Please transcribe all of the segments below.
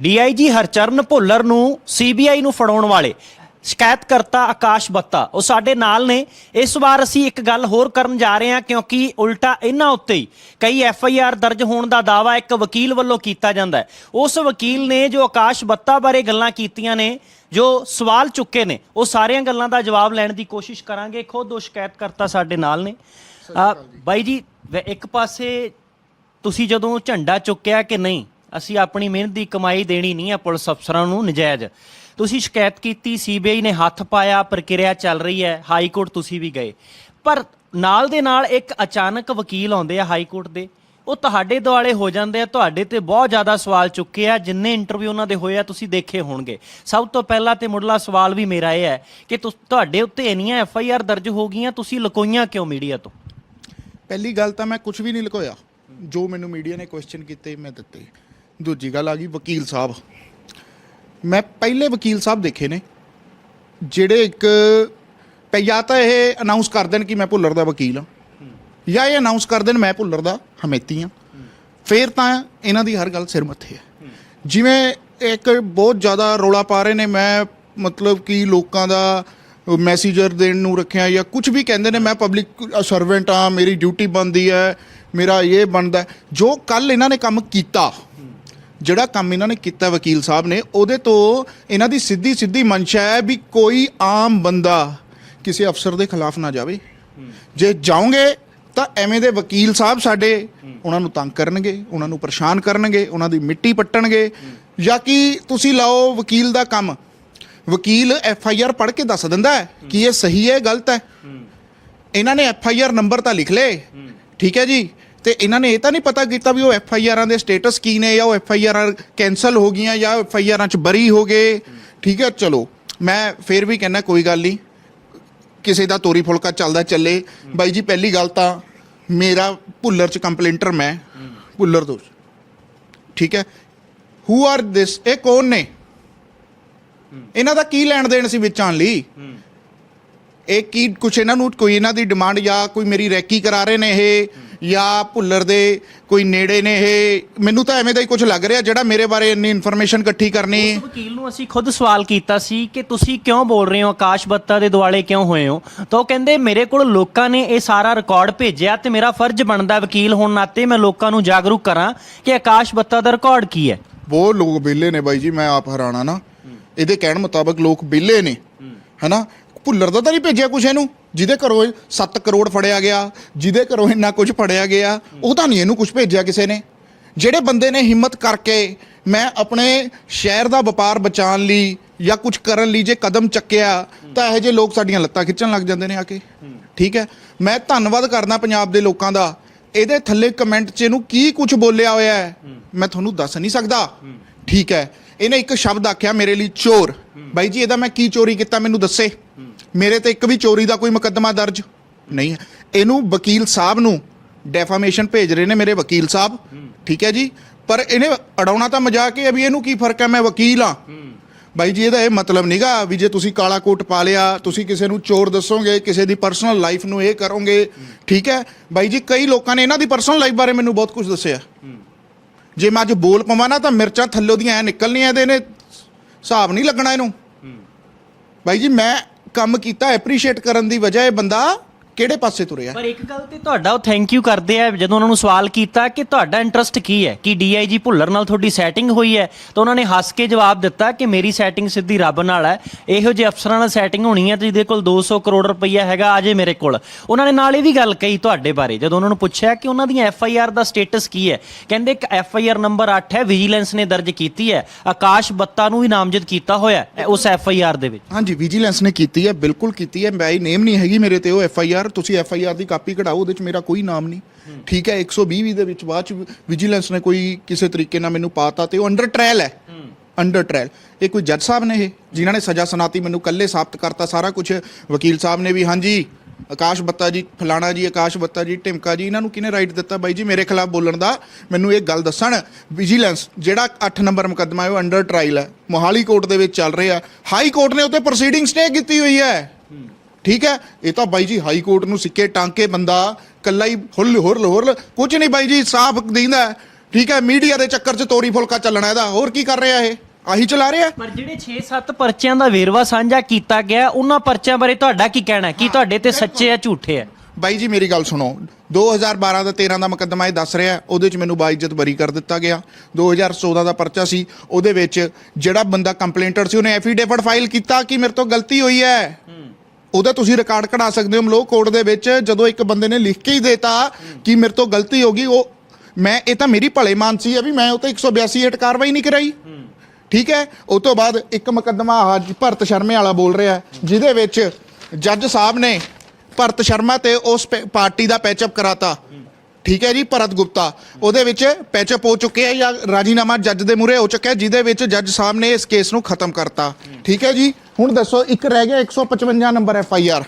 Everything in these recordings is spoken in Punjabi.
ਡੀਆਈਜੀ ਹਰਚਰਨ ਭੁੱਲਰ ਨੂੰ ਸੀਬੀਆਈ ਨੂੰ ਫੜਾਉਣ ਵਾਲੇ ਸ਼ਿਕਾਇਤਕਰਤਾ ਆਕਾਸ਼ ਬੱਤਾ। ਉਹ ਸਾਡੇ ਨਾਲ ਨੇ। ਇਸ ਵਾਰ ਅਸੀਂ ਇੱਕ ਗੱਲ ਹੋਰ ਕਰਨ ਜਾ ਰਹੇ ਹਾਂ ਕਿਉਂਕਿ ਉਲਟਾ ਇਹਨਾਂ ਉੱਤੇ ਹੀ ਕਈ ਐਫ ਆਈ ਆਰ ਦਰਜ ਹੋਣ ਦਾ ਦਾਵਾ ਇੱਕ ਵਕੀਲ ਵੱਲੋਂ ਕੀਤਾ ਜਾਂਦਾ ਹੈ। ਉਸ ਵਕੀਲ ਨੇ ਜੋ ਆਕਾਸ਼ ਬੱਤਾ ਬਾਰੇ ਗੱਲਾਂ ਕੀਤੀਆਂ ਨੇ ਜੋ ਸਵਾਲ ਚੁੱਕੇ ਨੇ ਉਹ ਸਾਰੀਆਂ ਗੱਲਾਂ ਦਾ ਜਵਾਬ ਲੈਣ ਦੀ ਕੋਸ਼ਿਸ਼ ਕਰਾਂਗੇ। ਖੁਦ ਉਹ ਸ਼ਿਕਾਇਤਕਰਤਾ ਸਾਡੇ ਨਾਲ ਨੇ। ਬਾਈ ਜੀ ਇੱਕ ਪਾਸੇ ਤੁਸੀਂ ਜਦੋਂ ਝੰਡਾ ਚੁੱਕਿਆ ਕਿ ਨਹੀਂ? ਅਸੀਂ ਆਪਣੀ ਮਿਹਨਤ ਦੀ ਕਮਾਈ ਦੇਣੀ ਨਹੀਂ ਹੈ ਪੁਲਿਸ ਅਫਸਰਾਂ ਨੂੰ ਨਜਾਇਜ਼। ਤੁਸੀਂ ਸ਼ਿਕਾਇਤ ਕੀਤੀ, ਸੀਬੀਆਈ ਨੇ ਹੱਥ ਪਾਇਆ, ਪ੍ਰਕਿਰਿਆ ਚੱਲ ਰਹੀ ਹੈ, ਹਾਈ ਕੋਰਟ ਤੁਸੀਂ ਵੀ ਗਏ। ਪਰ ਨਾਲ ਦੇ ਨਾਲ ਇੱਕ ਅਚਾਨਕ ਵਕੀਲ ਆਉਂਦੇ ਆ ਹਾਈ ਕੋਰਟ ਦੇ। ਉਹ ਤੁਹਾਡੇ ਦੁਆਲੇ ਹੋ ਜਾਂਦੇ ਆ, ਤੁਹਾਡੇ ਤੇ ਬਹੁਤ ਜ਼ਿਆਦਾ ਸਵਾਲ ਚੁੱਕੇ ਆ, ਜਿੰਨੇ ਇੰਟਰਵਿਊ ਉਹਨਾਂ ਦੇ ਹੋਏ ਆ, ਤੁਸੀਂ ਦੇਖੇ ਹੋਣਗੇ। ਸਭ ਤੋਂ ਪਹਿਲਾ ਤੇ ਮੁੱਢਲਾ ਸਵਾਲ ਵੀ ਮੇਰਾ ਇਹ ਹੈ ਕਿ ਤੁਹਾਡੇ ਉੱਤੇ ਇੰਨੀਆਂ ਐਫ ਆਈ ਆਰ ਦਰਜ ਹੋ ਗਈਆਂ, ਤੁਸੀਂ ਲਕੋਈਆਂ ਕਿਉਂ ਮੀਡੀਆ ਤੋਂ? ਪਹਿਲੀ ਗੱਲ ਤਾਂ ਮੈਂ ਕੁਝ ਵੀ ਨਹੀਂ ਲੁਕੋਇਆ। ਜੋ ਮੈਨੂੰ ਮੀਡੀਆ ਨੇ ਕੁਐਸਚਨ ਕੀਤੇ, ਮੈਂ ਦਿੱਤੇ। ਦੂਜੀ ਗੱਲ ਆ ਗਈ ਵਕੀਲ ਸਾਹਿਬ। ਮੈਂ ਪਹਿਲੇ ਵਕੀਲ ਸਾਹਿਬ ਦੇਖੇ ਨੇ, ਜਿਹੜੇ ਇੱਕ ਜਾਂ ਤਾਂ ਇਹ ਅਨਾਉਂਸ ਕਰ ਦੇਣ ਕਿ ਮੈਂ ਭੁੱਲਰ ਦਾ ਵਕੀਲ ਹਾਂ, ਜਾਂ ਇਹ ਅਨਾਉਂਸ ਕਰ ਦੇਣ ਮੈਂ ਭੁੱਲਰ ਦਾ ਹਮੇਤੀ ਹਾਂ। ਫੇਰ ਤਾਂ ਇਹਨਾਂ ਦੀ ਹਰ ਗੱਲ ਸਿਰ ਮੱਥੇ ਹੈ। ਜਿਵੇਂ ਇੱਕ ਬਹੁਤ ਜ਼ਿਆਦਾ ਰੋਲਾ ਪਾ ਰਹੇ ਨੇ, ਮੈਂ ਮਤਲਬ ਕਿ ਲੋਕਾਂ ਦਾ ਮੈਸੇਜਰ ਦੇਣ ਨੂੰ ਰੱਖਿਆ ਜਾਂ ਕੁਝ ਵੀ ਕਹਿੰਦੇ ਨੇ, ਮੈਂ ਪਬਲਿਕ ਸਰਵੈਂਟ ਆ ਮੇਰੀ ਡਿਊਟੀ ਬਣਦੀ ਹੈ, ਮੇਰਾ ਇਹ ਬਣਦਾ ਜੋ ਕੱਲ ਇਹਨਾਂ ਨੇ ਕੰਮ ਕੀਤਾ ਜਿਹੜਾ ਕੰਮ ਇਹਨਾਂ ਨੇ ਕੀਤਾ ਵਕੀਲ ਸਾਹਿਬ ਨੇ, ਉਹਦੇ ਤੋਂ ਇਹਨਾਂ ਦੀ ਸਿੱਧੀ ਸਿੱਧੀ ਮਨਸ਼ਾ ਹੈ ਵੀ ਕੋਈ ਆਮ ਬੰਦਾ ਕਿਸੇ ਅਫਸਰ ਦੇ ਖਿਲਾਫ ਨਾ ਜਾਵੇ। ਜੇ ਜਾਓਗੇ ਤਾਂ ਐਵੇਂ ਦੇ ਵਕੀਲ ਸਾਹਿਬ ਸਾਡੇ ਉਹਨਾਂ ਨੂੰ ਤੰਗ ਕਰਨਗੇ, ਉਹਨਾਂ ਨੂੰ ਪਰੇਸ਼ਾਨ ਕਰਨਗੇ, ਉਹਨਾਂ ਦੀ ਮਿੱਟੀ ਪੱਟਣਗੇ। ਜਾਂ ਕਿ ਤੁਸੀਂ ਲਾਓ ਵਕੀਲ ਦਾ ਕੰਮ। ਵਕੀਲ ਐਫ ਆਈ ਆਰ ਪੜ੍ਹ ਕੇ ਦੱਸ ਦਿੰਦਾ ਹੈ ਕਿ ਇਹ ਸਹੀ ਹੈ ਗਲਤ ਹੈ। ਇਹਨਾਂ ਨੇ ਐਫ ਆਈ ਆਰ ਨੰਬਰ ਤਾਂ ਲਿਖ ਲਏ। ਠੀਕ ਹੈ ਜੀ। ਤੇ ਇਹਨਾਂ ਨੇ ਇਹ ਤਾਂ ਨਹੀਂ ਪਤਾ ਕੀਤਾ ਵੀ ਉਹ ਐਫ ਆਈ ਆਰਾਂ ਦੇ ਸਟੇਟਸ ਕੀ ਨੇ ਜਾਂ ਉਹ ਐਫ ਆਈ ਆਰਾਂ ਕੈਨਸਲ ਹੋ ਗਈਆਂ ਜਾਂ ਐਫ ਆਈ ਆਰਾਂ ਚ ਬਰੀ ਹੋ ਗਏ। ਠੀਕ ਹੈ, ਚਲੋ, ਮੈਂ ਫੇਰ ਵੀ ਕਹਿੰਦਾ ਕੋਈ ਗੱਲ ਨਹੀਂ। ਕਿਸੇ ਦਾ ਤੋਰੀ ਫੁਲਕਾ ਚੱਲਦਾ ਚੱਲੇ। ਬਾਈ ਜੀ, ਪਹਿਲੀ ਗੱਲ ਤਾਂ ਮੇਰਾ ਭੁੱਲਰ ਚ ਕੰਪਲੇਂਟਰ ਮੈਂ, ਭੁੱਲਰ ਦੋਸ਼। ਠੀਕ ਹੈ ਹੂ ਆਰ ਦਿਸ ਇਹ ਕੌਣ ਨੇ? ਇਹਨਾਂ ਦਾ ਕੀ ਲੈਣ ਦੇਣ ਸੀ ਵਿੱਚ ਆਉਣ ਲਈ? ਇਹ ਕੀ ਕੁਛ ਇਹਨਾਂ ਨੂੰ ਕੋਈ ਇਹਨਾਂ ਦੀ ਡਿਮਾਂਡ ਜਾਂ ਕੋਈ ਮੇਰੀ ਰੈਕੀ ਕਰਾ ਰਹੇ ਨੇ ਇਹ? ਜਾਂ ਭੁੱਲਰ ਦੇ ਕੋਈ ਨੇੜੇ ਨੇ ਇਹ? ਮੈਨੂੰ ਤਾਂ ਐਵੇਂ ਦਾ ਹੀ ਕੁਝ ਲੱਗ ਰਿਹਾ ਜਿਹੜਾ ਮੇਰੇ ਬਾਰੇ ਇੰਨੀ ਇਨਫੋਰਮੇਸ਼ਨ ਇਕੱਠੀ ਕਰਨੀ। ਵਕੀਲ ਨੂੰ ਅਸੀਂ ਖੁਦ ਸਵਾਲ ਕੀਤਾ ਸੀ ਕਿ ਤੁਸੀਂ ਕਿਉਂ ਬੋਲ ਰਹੇ ਹੋ ਆਕਾਸ਼ ਬੱਤਾ ਦੇ ਦੁਆਲੇ ਕਿਉਂ ਹੋਏ ਹੋ? ਤਾਂ ਉਹ ਕਹਿੰਦੇ ਮੇਰੇ ਕੋਲ ਲੋਕਾਂ ਨੇ ਇਹ ਸਾਰਾ ਰਿਕਾਰਡ ਭੇਜਿਆ ਤੇ ਮੇਰਾ ਫਰਜ਼ ਬਣਦਾ ਵਕੀਲ ਹੋਣ ਨਾਤੇ ਮੈਂ ਲੋਕਾਂ ਨੂੰ ਜਾਗਰੂਕ ਕਰਾਂ ਕਿ ਆਕਾਸ਼ ਬੱਤਾ ਦਾ ਰਿਕਾਰਡ ਕੀ ਹੈ? ਬਹੁਤ ਲੋਕ ਵਿਹਲੇ ਨੇ ਬਾਈ ਜੀ ਮੈਂ ਆਪ ਹੈਰਾਨਾ ਨਾ। ਇਹਦੇ ਕਹਿਣ ਮੁਤਾਬਕ ਲੋਕ ਵਿਹਲੇ ਨੇ। ਹੈਨਾ? ਭੁੱਲਰ ਦਾ ਤਾਂ ਨਹੀਂ ਭੇਜਿਆ ਕੁਛ ਇਹਨੂੰ? ਜਿਹਦੇ ਘਰੋਂ 7 ਕਰੋੜ ਫੜਿਆ ਗਿਆ, ਜਿਹਦੇ ਘਰੋਂ ਇੰਨਾ ਕੁਝ ਫੜਿਆ ਗਿਆ, ਉਹ ਤਾਂ ਨਹੀਂ ਇਹਨੂੰ ਕੁਝ ਭੇਜਿਆ ਕਿਸੇ ਨੇ? ਜਿਹੜੇ ਬੰਦੇ ਨੇ ਹਿੰਮਤ ਕਰਕੇ ਮੈਂ ਆਪਣੇ ਸ਼ਹਿਰ ਦਾ ਵਪਾਰ ਬਚਾਉਣ ਲਈ ਜਾਂ ਕੁਝ ਕਰਨ ਲਈ ਜੇ ਕਦਮ ਚੱਕਿਆ, ਤਾਂ ਇਹੋ ਜਿਹੇ ਲੋਕ ਸਾਡੀਆਂ ਲੱਤਾਂ ਖਿੱਚਣ ਲੱਗ ਜਾਂਦੇ ਨੇ ਆ ਕੇ। ਠੀਕ ਹੈ? ਮੈਂ ਧੰਨਵਾਦ ਕਰਦਾ ਪੰਜਾਬ ਦੇ ਲੋਕਾਂ ਦਾ। ਇਹਦੇ ਥੱਲੇ ਕਮੈਂਟ 'ਚ ਇਹਨੂੰ ਕੀ ਕੁਝ ਬੋਲਿਆ ਹੋਇਆ ਹੈ? ਮੈਂ ਤੁਹਾਨੂੰ ਦੱਸ ਨਹੀਂ ਸਕਦਾ। ਠੀਕ ਹੈ? ਇਹਨੇ ਇੱਕ ਸ਼ਬਦ ਆਖਿਆ ਮੇਰੇ ਲਈ ਚੋਰ। ਬਾਈ ਜੀ, ਇਹਦਾ ਮੈਂ ਕੀ ਚੋਰੀ ਕੀਤਾ ਮੈਨੂੰ ਦੱਸੇ? ਮੇਰੇ ਤੇ ਇੱਕ ਵੀ ਚੋਰੀ ਦਾ ਕੋਈ ਮੁਕੱਦਮਾ ਦਰਜ ਨਹੀਂ ਹੈ। ਇਹਨੂੰ ਵਕੀਲ ਸਾਹਿਬ ਨੂੰ ਡੈਫਾਮੇਸ਼ਨ ਭੇਜ ਰਹੇ ਨੇ ਮੇਰੇ ਵਕੀਲ ਸਾਹਿਬ। ਠੀਕ ਹੈ ਜੀ? ਪਰ ਇਹਨੇ ਅੜਾਉਣਾ ਤਾਂ ਮਜ਼ਾਕ ਹੀ ਹੈ ਵੀ ਇਹਨੂੰ ਕੀ ਫ਼ਰਕ ਹੈ? ਮੈਂ ਵਕੀਲ ਆ ਬਾਈ ਜੀ, ਇਹਦਾ ਇਹ ਮਤਲਬ ਨਹੀਂਗਾ ਵੀ ਜੇ ਤੁਸੀਂ ਕਾਲਾ ਕੋਟ ਪਾ ਲਿਆ, ਤੁਸੀਂ ਕਿਸੇ ਨੂੰ ਚੋਰ ਦੱਸੋਗੇ, ਕਿਸੇ ਦੀ ਪਰਸਨਲ ਲਾਈਫ ਨੂੰ ਇਹ ਕਰੋਗੇ। ਠੀਕ ਹੈ? ਬਾਈ ਜੀ, ਕਈ ਲੋਕਾਂ ਨੇ ਇਹਨਾਂ ਦੀ ਪਰਸਨਲ ਲਾਈਫ ਬਾਰੇ ਮੈਨੂੰ ਬਹੁਤ ਕੁਝ ਦੱਸਿਆ। ਜੇ ਮੈਂ ਅੱਜ ਬੋਲ ਪਵਾਂ ਨਾ, ਤਾਂ ਮਿਰਚਾਂ ਥੱਲੋਂ ਦੀਆਂ ਐ ਨਿਕਲਣੀਆਂ, ਇਹਦੇ ਨੇ ਹਿਸਾਬ ਨਹੀਂ ਲੱਗਣਾ ਇਹਨੂੰ। ਬਾਈ ਜੀ, ਮੈਂ ਕੰਮ ਕੀਤਾ ਐਪਰੀਸ਼ੀਏਟ ਕਰਨ ਦੀ ਵਜ੍ਹਾ ਇਹ ਬੰਦਾ ਕਿਹੜੇ ਪਾਸੇ ਤੁਰਿਆ? ਪਰ ਇੱਕ ਗੱਲ ਤੇ ਤੁਹਾਡਾ ਉਹ ਥੈਂਕ ਯੂ ਕਰਦੇ ਆ ਜਦੋਂ ਉਹਨਾਂ ਨੂੰ ਸਵਾਲ ਕੀਤਾ ਕਿ ਤੁਹਾਡਾ ਇੰਟਰਸਟ ਕੀ ਹੈ ਕਿ ਡੀਆਈਜੀ ਭੁੱਲਰ ਨਾਲ ਤੁਹਾਡੀ ਸੈਟਿੰਗ ਹੋਈ ਹੈ ਤਾਂ ਉਹਨਾਂ ਨੇ ਹੱਸ ਕੇ ਜਵਾਬ ਦਿੱਤਾ ਕਿ ਮੇਰੀ ਸੈਟਿੰਗ ਸਿੱਧੀ ਰੱਬ ਨਾਲ ਹੈ ਇਹੋ ਜਿਹੇ ਅਫਸਰਾਂ ਨਾਲ ਸੈਟਿੰਗ ਹੋਣੀ ਹੈ ਤੇ ਜਿਹਦੇ ਕੋਲ 200 ਕਰੋੜ ਰੁਪਈਆ ਹੈਗਾ ਅਜੇ ਮੇਰੇ ਕੋਲ। ਉਹਨਾਂ ਨੇ ਨਾਲ ਇਹ ਵੀ ਗੱਲ ਕਹੀ ਤੁਹਾਡੇ ਬਾਰੇ ਜਦੋਂ ਉਹਨਾਂ ਨੂੰ ਪੁੱਛਿਆ ਕਿ ਉਹਨਾਂ ਦੀਆਂ ਐਫ ਆਈ ਆਰ ਦਾ ਸਟੇਟਸ ਕੀ ਹੈ ਕਹਿੰਦੇ ਇੱਕ ਐਫ ਆਈ ਆਰ ਨੰਬਰ 8 ਹੈ ਵਿਜੀਲੈਂਸ ਨੇ ਦਰਜ ਕੀਤੀ ਹੈ ਆਕਾਸ਼ ਬੱਤਾ ਨੂੰ ਵੀ ਨਾਮਜ਼ਦ ਕੀਤਾ ਹੋਇਆ ਹੈ ਉਸ ਐਫ ਆਈ ਆਰ ਦੇ ਵਿੱਚ। ਹਾਂਜੀ ਵਿਜੀਲੈਂਸ ਨੇ ਕੀਤੀ ਹੈ ਬਿਲਕੁਲ ਕੀਤੀ ਹੈ ਬਾਈ ਨੇਮ ਨਹੀਂ ਹੈਗੀ ਮੇਰੇ ਤੇ ਉਹ ਐਫ ਆਈ ਆਰ ਤੁਸੀਂ ਐਫ ਆਈ ਆਰ ਦੀ ਕਾਪੀ ਕਢਾਓ, ਉਹਦੇ ਵਿੱਚ ਮੇਰਾ ਕੋਈ ਨਾਮ ਨਹੀਂ। ਠੀਕ ਹੈ 120 ਵੀ ਦੇ ਵਿੱਚ ਬਾਅਦ ਚ ਵਿਜੀਲੈਂਸ ਨੇ ਕੋਈ ਕਿਸੇ ਤਰੀਕੇ ਨਾਲ ਮੈਨੂੰ ਪਾਤਾ ਤੇ ਉਹ ਅੰਡਰ ਟ੍ਰਾਇਲ ਹੈ। ਅੰਡਰ ਟ੍ਰਾਇਲ ਇਹ ਕੋਈ ਜੱਜ ਸਾਹਿਬ ਨੇ ਇਹ, ਜਿਨ੍ਹਾਂ ਨੇ ਸਜ਼ਾ ਸੁਣਾਤੀ, ਮੈਨੂੰ ਕੱਲੇ ਸਾਬਤ ਕਰਤਾ ਸਾਰਾ ਕੁਝ ਵਕੀਲ ਸਾਹਿਬ ਨੇ ਵੀ, ਹਾਂਜੀ, ਆਕਾਸ਼ ਬੱਤਾ ਜੀ, ਫਲਾਣਾ ਜੀ, ਆਕਾਸ਼ ਬੱਤਾ ਜੀ, ਢਿਮਕਾ ਜੀ, ਇਹਨਾਂ ਨੂੰ ਕਿਹਨੇ ਰਾਈਟ ਦਿੱਤਾ? ਬਾਈ ਜੀ, ਮੇਰੇ ਖਿਲਾਫ ਬੋਲਣ ਦਾ ਮੈਨੂੰ ਇਹ ਗੱਲ ਦੱਸਣ। ਵਿਜੀਲੈਂਸ ਜਿਹੜਾ 8 ਨੰਬਰ ਮੁਕੱਦਮਾ ਹੈ, ਉਹ ਅੰਡਰ ਟ੍ਰਾਇਲ ਹੈ। ਮੋਹਾਲੀ ਕੋਰਟ ਦੇ ਵਿੱਚ ਚੱਲ ਰਿਹਾ। ਹਾਈ ਕੋਰਟ ਨੇ ਉੱਤੇ ਪ੍ਰੋਸੀਡਿੰਗ ਸਟੇ ਕੀਤੀ ਹੋਈ ਹੈ। ਠੀਕ ਹੈ? ਇਹ ਤਾਂ ਬਾਈ ਜੀ ਹਾਈ ਕੋਰਟ ਨੂੰ ਸਿੱਕੇ ਟਾਂਕੇ ਬੰਦਾ ਕੱਲਾ ਹੀ ਹੁੱਲ ਹੁਰਲ ਹੁਰਲ ਕੁਝ ਨਹੀਂ ਬਾਈ ਜੀ ਸਾਫ਼ ਦਿੰਦਾ ਠੀਕ ਹੈ? ਮੀਡੀਆ ਦੇ ਚੱਕਰ 'ਚ ਤੋਰੀ ਫੁਲਕਾ ਚੱਲਣਾ ਇਹਦਾ। ਹੋਰ ਕੀ ਕਰ ਰਿਹਾ ਇਹ? ਆਹੀ ਚਲਾ ਰਿਹਾ? ਪਰ ਜਿਹੜੇ 6-7 ਪਰਚਿਆਂ ਦਾ ਵੇਰਵਾ ਸਾਂਝਾ ਕੀਤਾ ਗਿਆ ਉਹਨਾਂ ਪਰਚਿਆਂ ਬਾਰੇ ਤੁਹਾਡਾ ਕੀ ਕਹਿਣਾ ਹੈ? ਕੀ ਤੁਹਾਡੇ ਤੇ ਸੱਚੇ ਆ ਝੂਠੇ ਆ? ਬਾਈ ਜੀ ਮੇਰੀ ਗੱਲ ਸੁਣੋ। 2012 ਦਾ 13 ਦਾ ਮੁਕੱਦਮਾ ਇਹ ਦੱਸ ਰਿਹਾ ਉਹਦੇ 'ਚ ਮੈਨੂੰ ਬਾਇਜ਼ਤ ਬਰੀ ਕਰ ਦਿੱਤਾ ਗਿਆ। 2014 ਦਾ ਪਰਚਾ ਸੀ। ਉਹਦੇ ਵਿੱਚ ਜਿਹੜਾ ਬੰਦਾ ਕੰਪਲੇਂਟਰ ਸੀ ਉਹਨੇ ਐਫੀਡੇਵਿਟ ਫਾਈਲ ਕੀਤਾ ਕਿ ਮੇਰੇ ਤੋਂ ਗਲਤੀ ਹੋਈ ਹੈ। ਉਹਦਾ ਤੁਸੀਂ ਰਿਕਾਰਡ ਕਢਾ ਸਕਦੇ ਹੋ ਮਲੋ ਕੋਰਟ ਦੇ ਵਿੱਚ, ਜਦੋਂ ਇੱਕ ਬੰਦੇ ਨੇ ਲਿਖ ਕੇ ਹੀ ਦੇਤਾ ਕਿ ਮੇਰੇ ਤੋਂ ਗਲਤੀ ਹੋ ਗਈ, ਉਹ ਮੈਂ, ਇਹ ਤਾਂ ਮੇਰੀ ਭਲੇ ਮਾਨਸੀ ਹੈ ਵੀ ਮੈਂ ਉਹ ਤੇ 182 ਹੇਠ ਕਾਰਵਾਈ ਨਹੀਂ ਕਰਾਈ। ਠੀਕ ਹੈ? ਉਸ ਤੋਂ ਬਾਅਦ ਇੱਕ ਮੁਕੱਦਮਾ ਅੱਜ ਭਰਤ ਸ਼ਰਮੇ ਵਾਲਾ ਬੋਲ ਰਿਹਾ ਜਿਹਦੇ ਵਿੱਚ ਜੱਜ ਸਾਹਿਬ ਨੇ ਭਰਤ ਸ਼ਰਮਾ ਤੇ ਉਸ ਪੈ- ਪਾਰਟੀ ਦਾ ਪੈਚਅਪ ਕਰਾਤਾ। ਠੀਕ ਹੈ ਜੀ, ਭਰਤ ਗੁਪਤਾ। ਉਹਦੇ ਵਿੱਚ ਪੈਚਅਪ ਹੋ ਚੁੱਕਿਆ ਜਾਂ ਰਾਜੀਨਾਮਾ ਜੱਜ ਦੇ ਮੂਹਰੇ ਹੋ ਚੁੱਕਿਆ ਜਿਹਦੇ ਵਿੱਚ ਜੱਜ ਸਾਹਿਬ ਨੇ ਇਸ ਕੇਸ ਨੂੰ ਖਤਮ ਕਰਤਾ। ਠੀਕ ਹੈ ਜੀ? ਹੁਣ ਦੱਸੋ ਇੱਕ ਰਹਿ ਗਿਆ 155 ਨੰਬਰ ਐਫ ਆਈ ਆਰ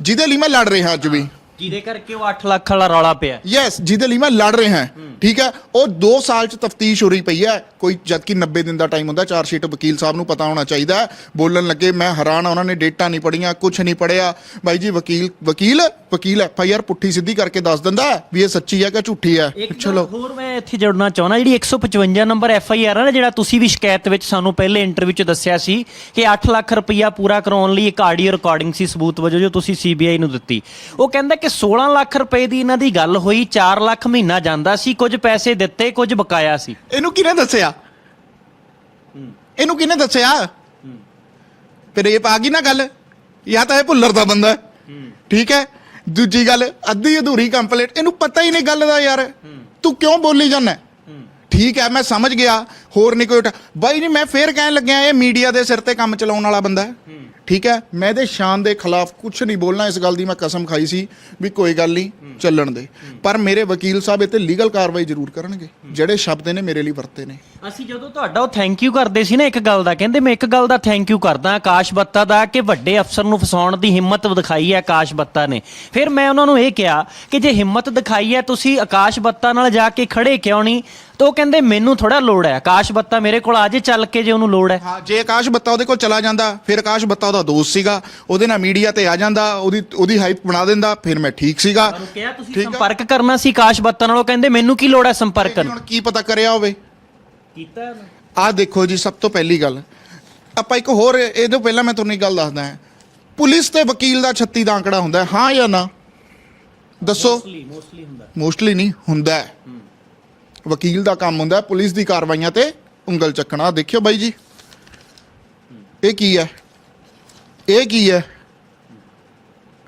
ਜਿਹਦੇ ਲਈ ਮੈਂ ਲੜ ਰਿਹਾ ਅੱਜ ਵੀ। ਜਿਹਦੇ ਕਰਕੇ ਉਹ 8 ਲੱਖ ਵਾਲਾ ਰੌਲਾ ਪਿਆ। ਯੈਸ ਜਿਹਦੇ ਲਈ ਮੈਂ ਲੜ ਰਿਹਾ ਹਾਂ। ਠੀਕ ਹੈ? ਉਹ 2 ਸਾਲ ਚ ਤਫਤੀਸ਼ ਹੋ ਰਹੀ ਪਈ ਹੈ। ਕੋਈ ਜਦ ਕਿ 90 ਦਿਨ ਦਾ ਟਾਈਮ ਹੁੰਦਾ ਚਾਰ ਸ਼ੀਟ ਵਕੀਲ ਸਾਹਿਬ ਨੂੰ ਪਤਾ ਹੋਣਾ ਚਾਹੀਦਾ ਹੈ। ਬੋਲਣ ਲੱਗੇ ਮੈਂ ਹੈਰਾਨ ਆ ਉਹਨਾਂ ਨੇ ਡੇਟਾ ਨਹੀਂ ਪੜੀਆਂ ਕੁਝ ਨਹੀਂ ਪੜਿਆ ਬਾਈ ਜੀ ਵਕੀਲ ਵਕੀਲ ਵਕੀਲ ਐਫ ਆਈ ਆਰ ਪੁੱਠੀ ਸਿੱਧੀ ਕਰਕੇ ਦੱਸ ਦਿੰਦਾ ਹੈ ਵੀ ਇਹ ਸੱਚੀ ਹੈ ਕਿ ਝੂਠੀ ਹੈ। ਇੱਕ ਚਲੋ। ਹੋਰ ਮੈਂ ਇੱਥੇ ਜੋੜਨਾ ਚਾਹੁੰਦਾ ਜਿਹੜੀ 155 ਨੰਬਰ ਐਫ ਆਈ ਆਰ ਹੈ ਨਾ ਜਿਹੜਾ ਤੁਸੀਂ ਵੀ ਸ਼ਿਕਾਇਤ ਵਿੱਚ ਸਾਨੂੰ ਪਹਿਲੇ ਇੰਟਰਵਿਊ 'ਚ ਦੱਸਿਆ ਸੀ ਕਿ 8 ਲੱਖ ਰੁਪਈਆ ਪੂਰਾ ਕਰਾਉਣ ਲਈ ਇੱਕ ਆਡੀਓ ਰਿਕਾਰਡਿੰਗ ਸੀ ਸਬੂਤ ਵਜੋਂ ਜੋ ਤੁਸੀਂ ਸੀਬੀਆਈ ਨੂੰ ਦਿੱਤੀ। ਉਹ ਕਹਿੰਦਾ ਕਿ 16 ਲੱਖ ਰੁਪਏ ਦੀ ਇਹਨਾਂ ਦੀ ਗੱਲ ਹੋਈ 4 ਲੱਖ ਮਹੀਨਾ ਜਾਂਦਾ ਸੀ, ਕੁਝ ਪੈਸੇ ਦਿੱਤੇ, ਕੁਝ ਬਕਾਇਆ ਸੀ। ਇਹਨੂੰ ਕਿਹਨੇ ਦੱਸਿਆ? ਇਹਨੂੰ ਕਿਹਨੇ ਦੱਸਿਆ? ਫਿਰ ਇਹ ਆ ਗਈ ਨਾ ਗੱਲ, ਜਾਂ ਤਾਂ ਇਹ ਭੁੱਲਰ ਦਾ ਬੰਦਾ ਹੈ। ਠੀਕ ਹੈ? ਦੂਜੀ ਗੱਲ, ਅੱਧੀ ਅਧੂਰੀ ਕੰਪਲੀਟ, ਇਹਨੂੰ ਪਤਾ ਹੀ ਨਹੀਂ ਗੱਲ ਦਾ ਯਾਰ। ਤੂੰ ਕਿਉਂ ਬੋਲੀ ਜਾਂਦਾ ਠੀਕ ਹੈ, ਮੈਂ ਸਮਝ ਗਿਆ, ਹੋਰ ਨਹੀਂ ਕੋਈ ਬਾਈ ਜੀ, ਮੈਂ ਫੇਰ ਕਹਿਣ ਲੱਗਿਆ, ਇਹ ਮੀਡੀਆ ਦੇ ਸਿਰ ਤੇ ਕੰਮ ਚਲਾਉਣ ਵਾਲਾ ਬੰਦਾ ਹੈ। ਠੀਕ ਹੈ? ਮੈਂ ਇਹਦੇ ਸ਼ਾਨ ਦੇ ਖਿਲਾਫ ਕੁਝ ਨਹੀਂ ਬੋਲਣਾ। ਇਸ ਗੱਲ ਦੀ ਮੈਂ ਕਸਮ ਖਾਈ ਸੀ ਵੀ ਕੋਈ ਗੱਲ ਨਹੀਂ, ਚੱਲਣ ਦੇ। ਪਰ ਮੇਰੇ ਵਕੀਲ ਸਾਹਿਬ ਇਹ ਤੇ ਲੀਗਲ ਕਾਰਵਾਈ ਜ਼ਰੂਰ ਕਰਨਗੇ। ਜਿਹੜੇ ਸ਼ਬਦ ਨੇ ਮੇਰੇ ਲਈ ਵਰਤੇ ਨੇ। ਅਸੀਂ ਜਦੋਂ ਤੁਹਾਡਾ ਉਹ ਥੈਂਕ ਯੂ ਕਰਦੇ ਸੀ ਨਾ ਇੱਕ ਗੱਲ ਦਾ, ਕਹਿੰਦੇ ਮੈਂ ਇੱਕ ਗੱਲ ਦਾ ਥੈਂਕ ਯੂ ਕਰਦਾ ਆਕਾਸ਼ ਬੱਤਾ ਦਾ ਕਿ ਵੱਡੇ ਅਫਸਰ ਨੂੰ ਫਸਾਉਣ ਦੀ ਹਿੰਮਤ ਦਿਖਾਈ ਹੈ ਆਕਾਸ਼ ਬੱਤਾ ਨੇ। ਫਿਰ ਮੈਂ ਉਹਨਾਂ ਨੂੰ ਇਹ ਕਿਹਾ ਕਿ ਜੇ ਹਿੰਮਤ ਦਿਖਾਈ ਹੈ, ਤੁਸੀਂ ਆਕਾਸ਼ ਬੱਤਾ ਨਾਲ ਜਾ ਕੇ ਖੜੇ ਕਿਉਂ ਨਹੀਂ? ਤਾਂ ਉਹ ਕਹਿੰਦੇ ਮੈਨੂੰ ਥੋੜਾ ਲੋੜ ਹੈ। ਆਕਾਸ਼ ਬੱਤਾ ਮੇਰੇ ਕੋਲ ਆ ਜੇ ਚੱਲ ਕੇ ਜੇ ਉਹਨੂੰ ਲੋੜ ਹੈ। ਹਾਂ ਜੇ ਆਕਾਸ਼ ਬੱਤਾ ਉਹਦੇ ਕੋਲ ਚਲਾ ਜਾਂਦਾ ਫਿਰ ਆਕਾਸ਼ ਬੱਤਾ ਉਹਦਾ ਦੋਸਤ ਸੀਗਾ ਉਹਦੇ ਨਾਲ ਮੀਡੀਆ ਤੇ ਆ ਜਾਂਦਾ ਉਹਦੀ ਉਹਦੀ ਹਾਈਪ ਬਣਾ ਦਿੰਦਾ ਫਿਰ ਮੈਂ ਠੀਕ ਸੀਗਾ। ਕਿਹਾ ਤੁਸੀਂ ਠੀਕ ਆ। ਸੰਪਰਕ ਕਰਨਾ ਸੀ ਆਕਾਸ਼ ਬੱਤਾ ਨਾਲ ਉਹ ਕਹਿੰਦੇ ਮੈਨੂੰ ਕੀ ਲੋੜ ਹੈ ਸੰਪਰਕ ਕਰਨ? ਹੁਣ ਕੀ ਪਤਾ ਕਰਿਆ ਹੋਵੇ। ਕੀਤਾ ਆਹ ਦੇਖੋ ਜੀ ਸਭ ਤੋਂ ਪਹਿਲੀ ਗੱਲ। ਆਪਾਂ ਇੱਕ ਹੋਰ ਇਹ ਤੋਂ ਪਹਿਲਾਂ ਮੈਂ ਤੁਹਾਨੂੰ ਇੱਕ ਗੱਲ ਦੱਸਦਾ ਹਾਂ। ਪੁਲਿਸ ਤੇ ਵਕੀਲ ਦਾ 36 ਦਾ ਅੰਕੜਾ ਹੁੰਦਾ ਹੈ, ਹਾਂ ਜਾਂ ਨਾ? ਦੱਸੋ। ਮੋਸਟਲੀ ਹੁੰਦਾ ਮੋਸਟਲੀ ਨਹੀਂ ਹੁੰਦਾ ਹੈ। ਵਕੀਲ ਦਾ ਕੰਮ ਹੁੰਦਾ ਪੁਲਿਸ ਦੀ ਕਾਰਵਾਈਆਂ ਤੇ ਉਂਗਲ ਚੱਕਣਾ। ਦੇਖਿਓ ਬਾਈ ਜੀ। ਇਹ ਕੀ ਹੈ? ਇਹ ਕੀ ਹੈ?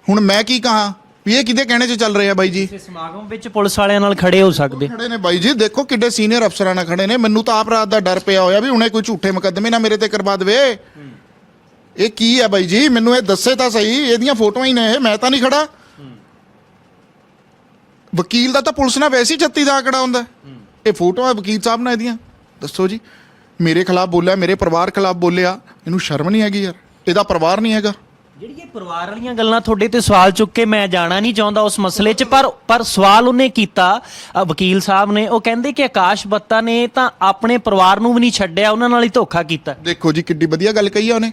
ਹੁਣ ਮੈਂ ਕੀ ਕਹਾਂ? ਵੀ ਇਹ ਕਿਹਦੇ ਕਹਿਣੇ 'ਚ ਚੱਲ ਰਿਹਾ ਬਾਈ ਜੀ? ਕਿਸੇ ਸਮਾਗਮ ਵਿੱਚ ਪੁਲਿਸ ਵਾਲਿਆਂ ਨਾਲ ਖੜੇ ਹੋ ਸਕਦੇ। ਖੜੇ ਨੇ ਬਾਈ ਜੀ। ਦੇਖੋ ਕਿੱਡੇ ਸੀਨੀਅਰ ਅਫਸਰਾਂ ਨਾਲ ਖੜੇ ਨੇ। ਮੈਨੂੰ ਤਾਂ ਆਪ ਰਾਤ ਦਾ ਡਰ ਪਿਆ ਹੋਇਆ ਵੀ ਹੁਣੇ ਕੋਈ ਝੂਠੇ ਮੁਕੱਦਮੇ ਨਾ ਮੇਰੇ ਤੇ ਕਰਵਾ ਦੇਵੇ। ਇਹ ਕੀ ਹੈ ਬਾਈ ਜੀ? ਮੈਨੂੰ ਇਹ ਦੱਸੇ ਤਾਂ ਸਹੀ। ਇਹਦੀਆਂ ਫੋਟੋਆਂ ਹੀ ਨੇ ਇਹ। ਮੈਂ ਤਾਂ ਨਹੀਂ ਖੜਾ। ਵਕੀਲ ਦਾ ਤਾਂ ਪੁਲਿਸ ਨਾਲ ਵੈਸੇ ਹੀ 36 ਦਾ ਆંકੜਾ ਹੁੰਦਾ। ਇਹ ਫੋਟੋਆਂ ਵਕੀਲ ਸਾਹਿਬ ਨਾਲ ਇਹਦੀਆਂ? ਦੱਸੋ ਜੀ। ਮੇਰੇ ਖਿਲਾਫ ਬੋਲਿਆ ਮੇਰੇ ਪਰਿਵਾਰ ਖਿਲਾਫ ਬੋਲਿਆ ਇਹਨੂੰ ਸ਼ਰਮ ਨਹੀਂ ਹੈਗੀ ਯਾਰ। ਇਹਦਾ ਪਰਿਵਾਰ ਨਹੀਂ ਹੈਗਾ। ਜਿਹੜੀ ਇਹ ਪਰਿਵਾਰ ਵਾਲੀਆਂ ਗੱਲਾਂ ਤੁਹਾਡੇ ਤੇ ਸਵਾਲ ਚੁੱਕ ਕੇ ਮੈਂ ਜਾਣਾ ਨਹੀਂ ਚਾਹੁੰਦਾ ਉਸ ਮਸਲੇ 'ਚ ਪਰ ਪਰ ਸਵਾਲ ਉਹਨੇ ਕੀਤਾ ਵਕੀਲ ਸਾਹਿਬ ਨੇ। ਉਹ ਕਹਿੰਦੇ ਕਿ ਆਕਾਸ਼ ਬੱਤਾ ਨੇ ਤਾਂ ਆਪਣੇ ਪਰਿਵਾਰ ਨੂੰ ਵੀ ਨਹੀਂ ਛੱਡਿਆ ਉਹਨਾਂ ਨਾਲ ਹੀ ਧੋਖਾ ਕੀਤਾ। ਦੇਖੋ ਜੀ ਕਿੱਡੀ ਵਧੀਆ ਗੱਲ ਕਹੀ ਆ ਉਹਨੇ।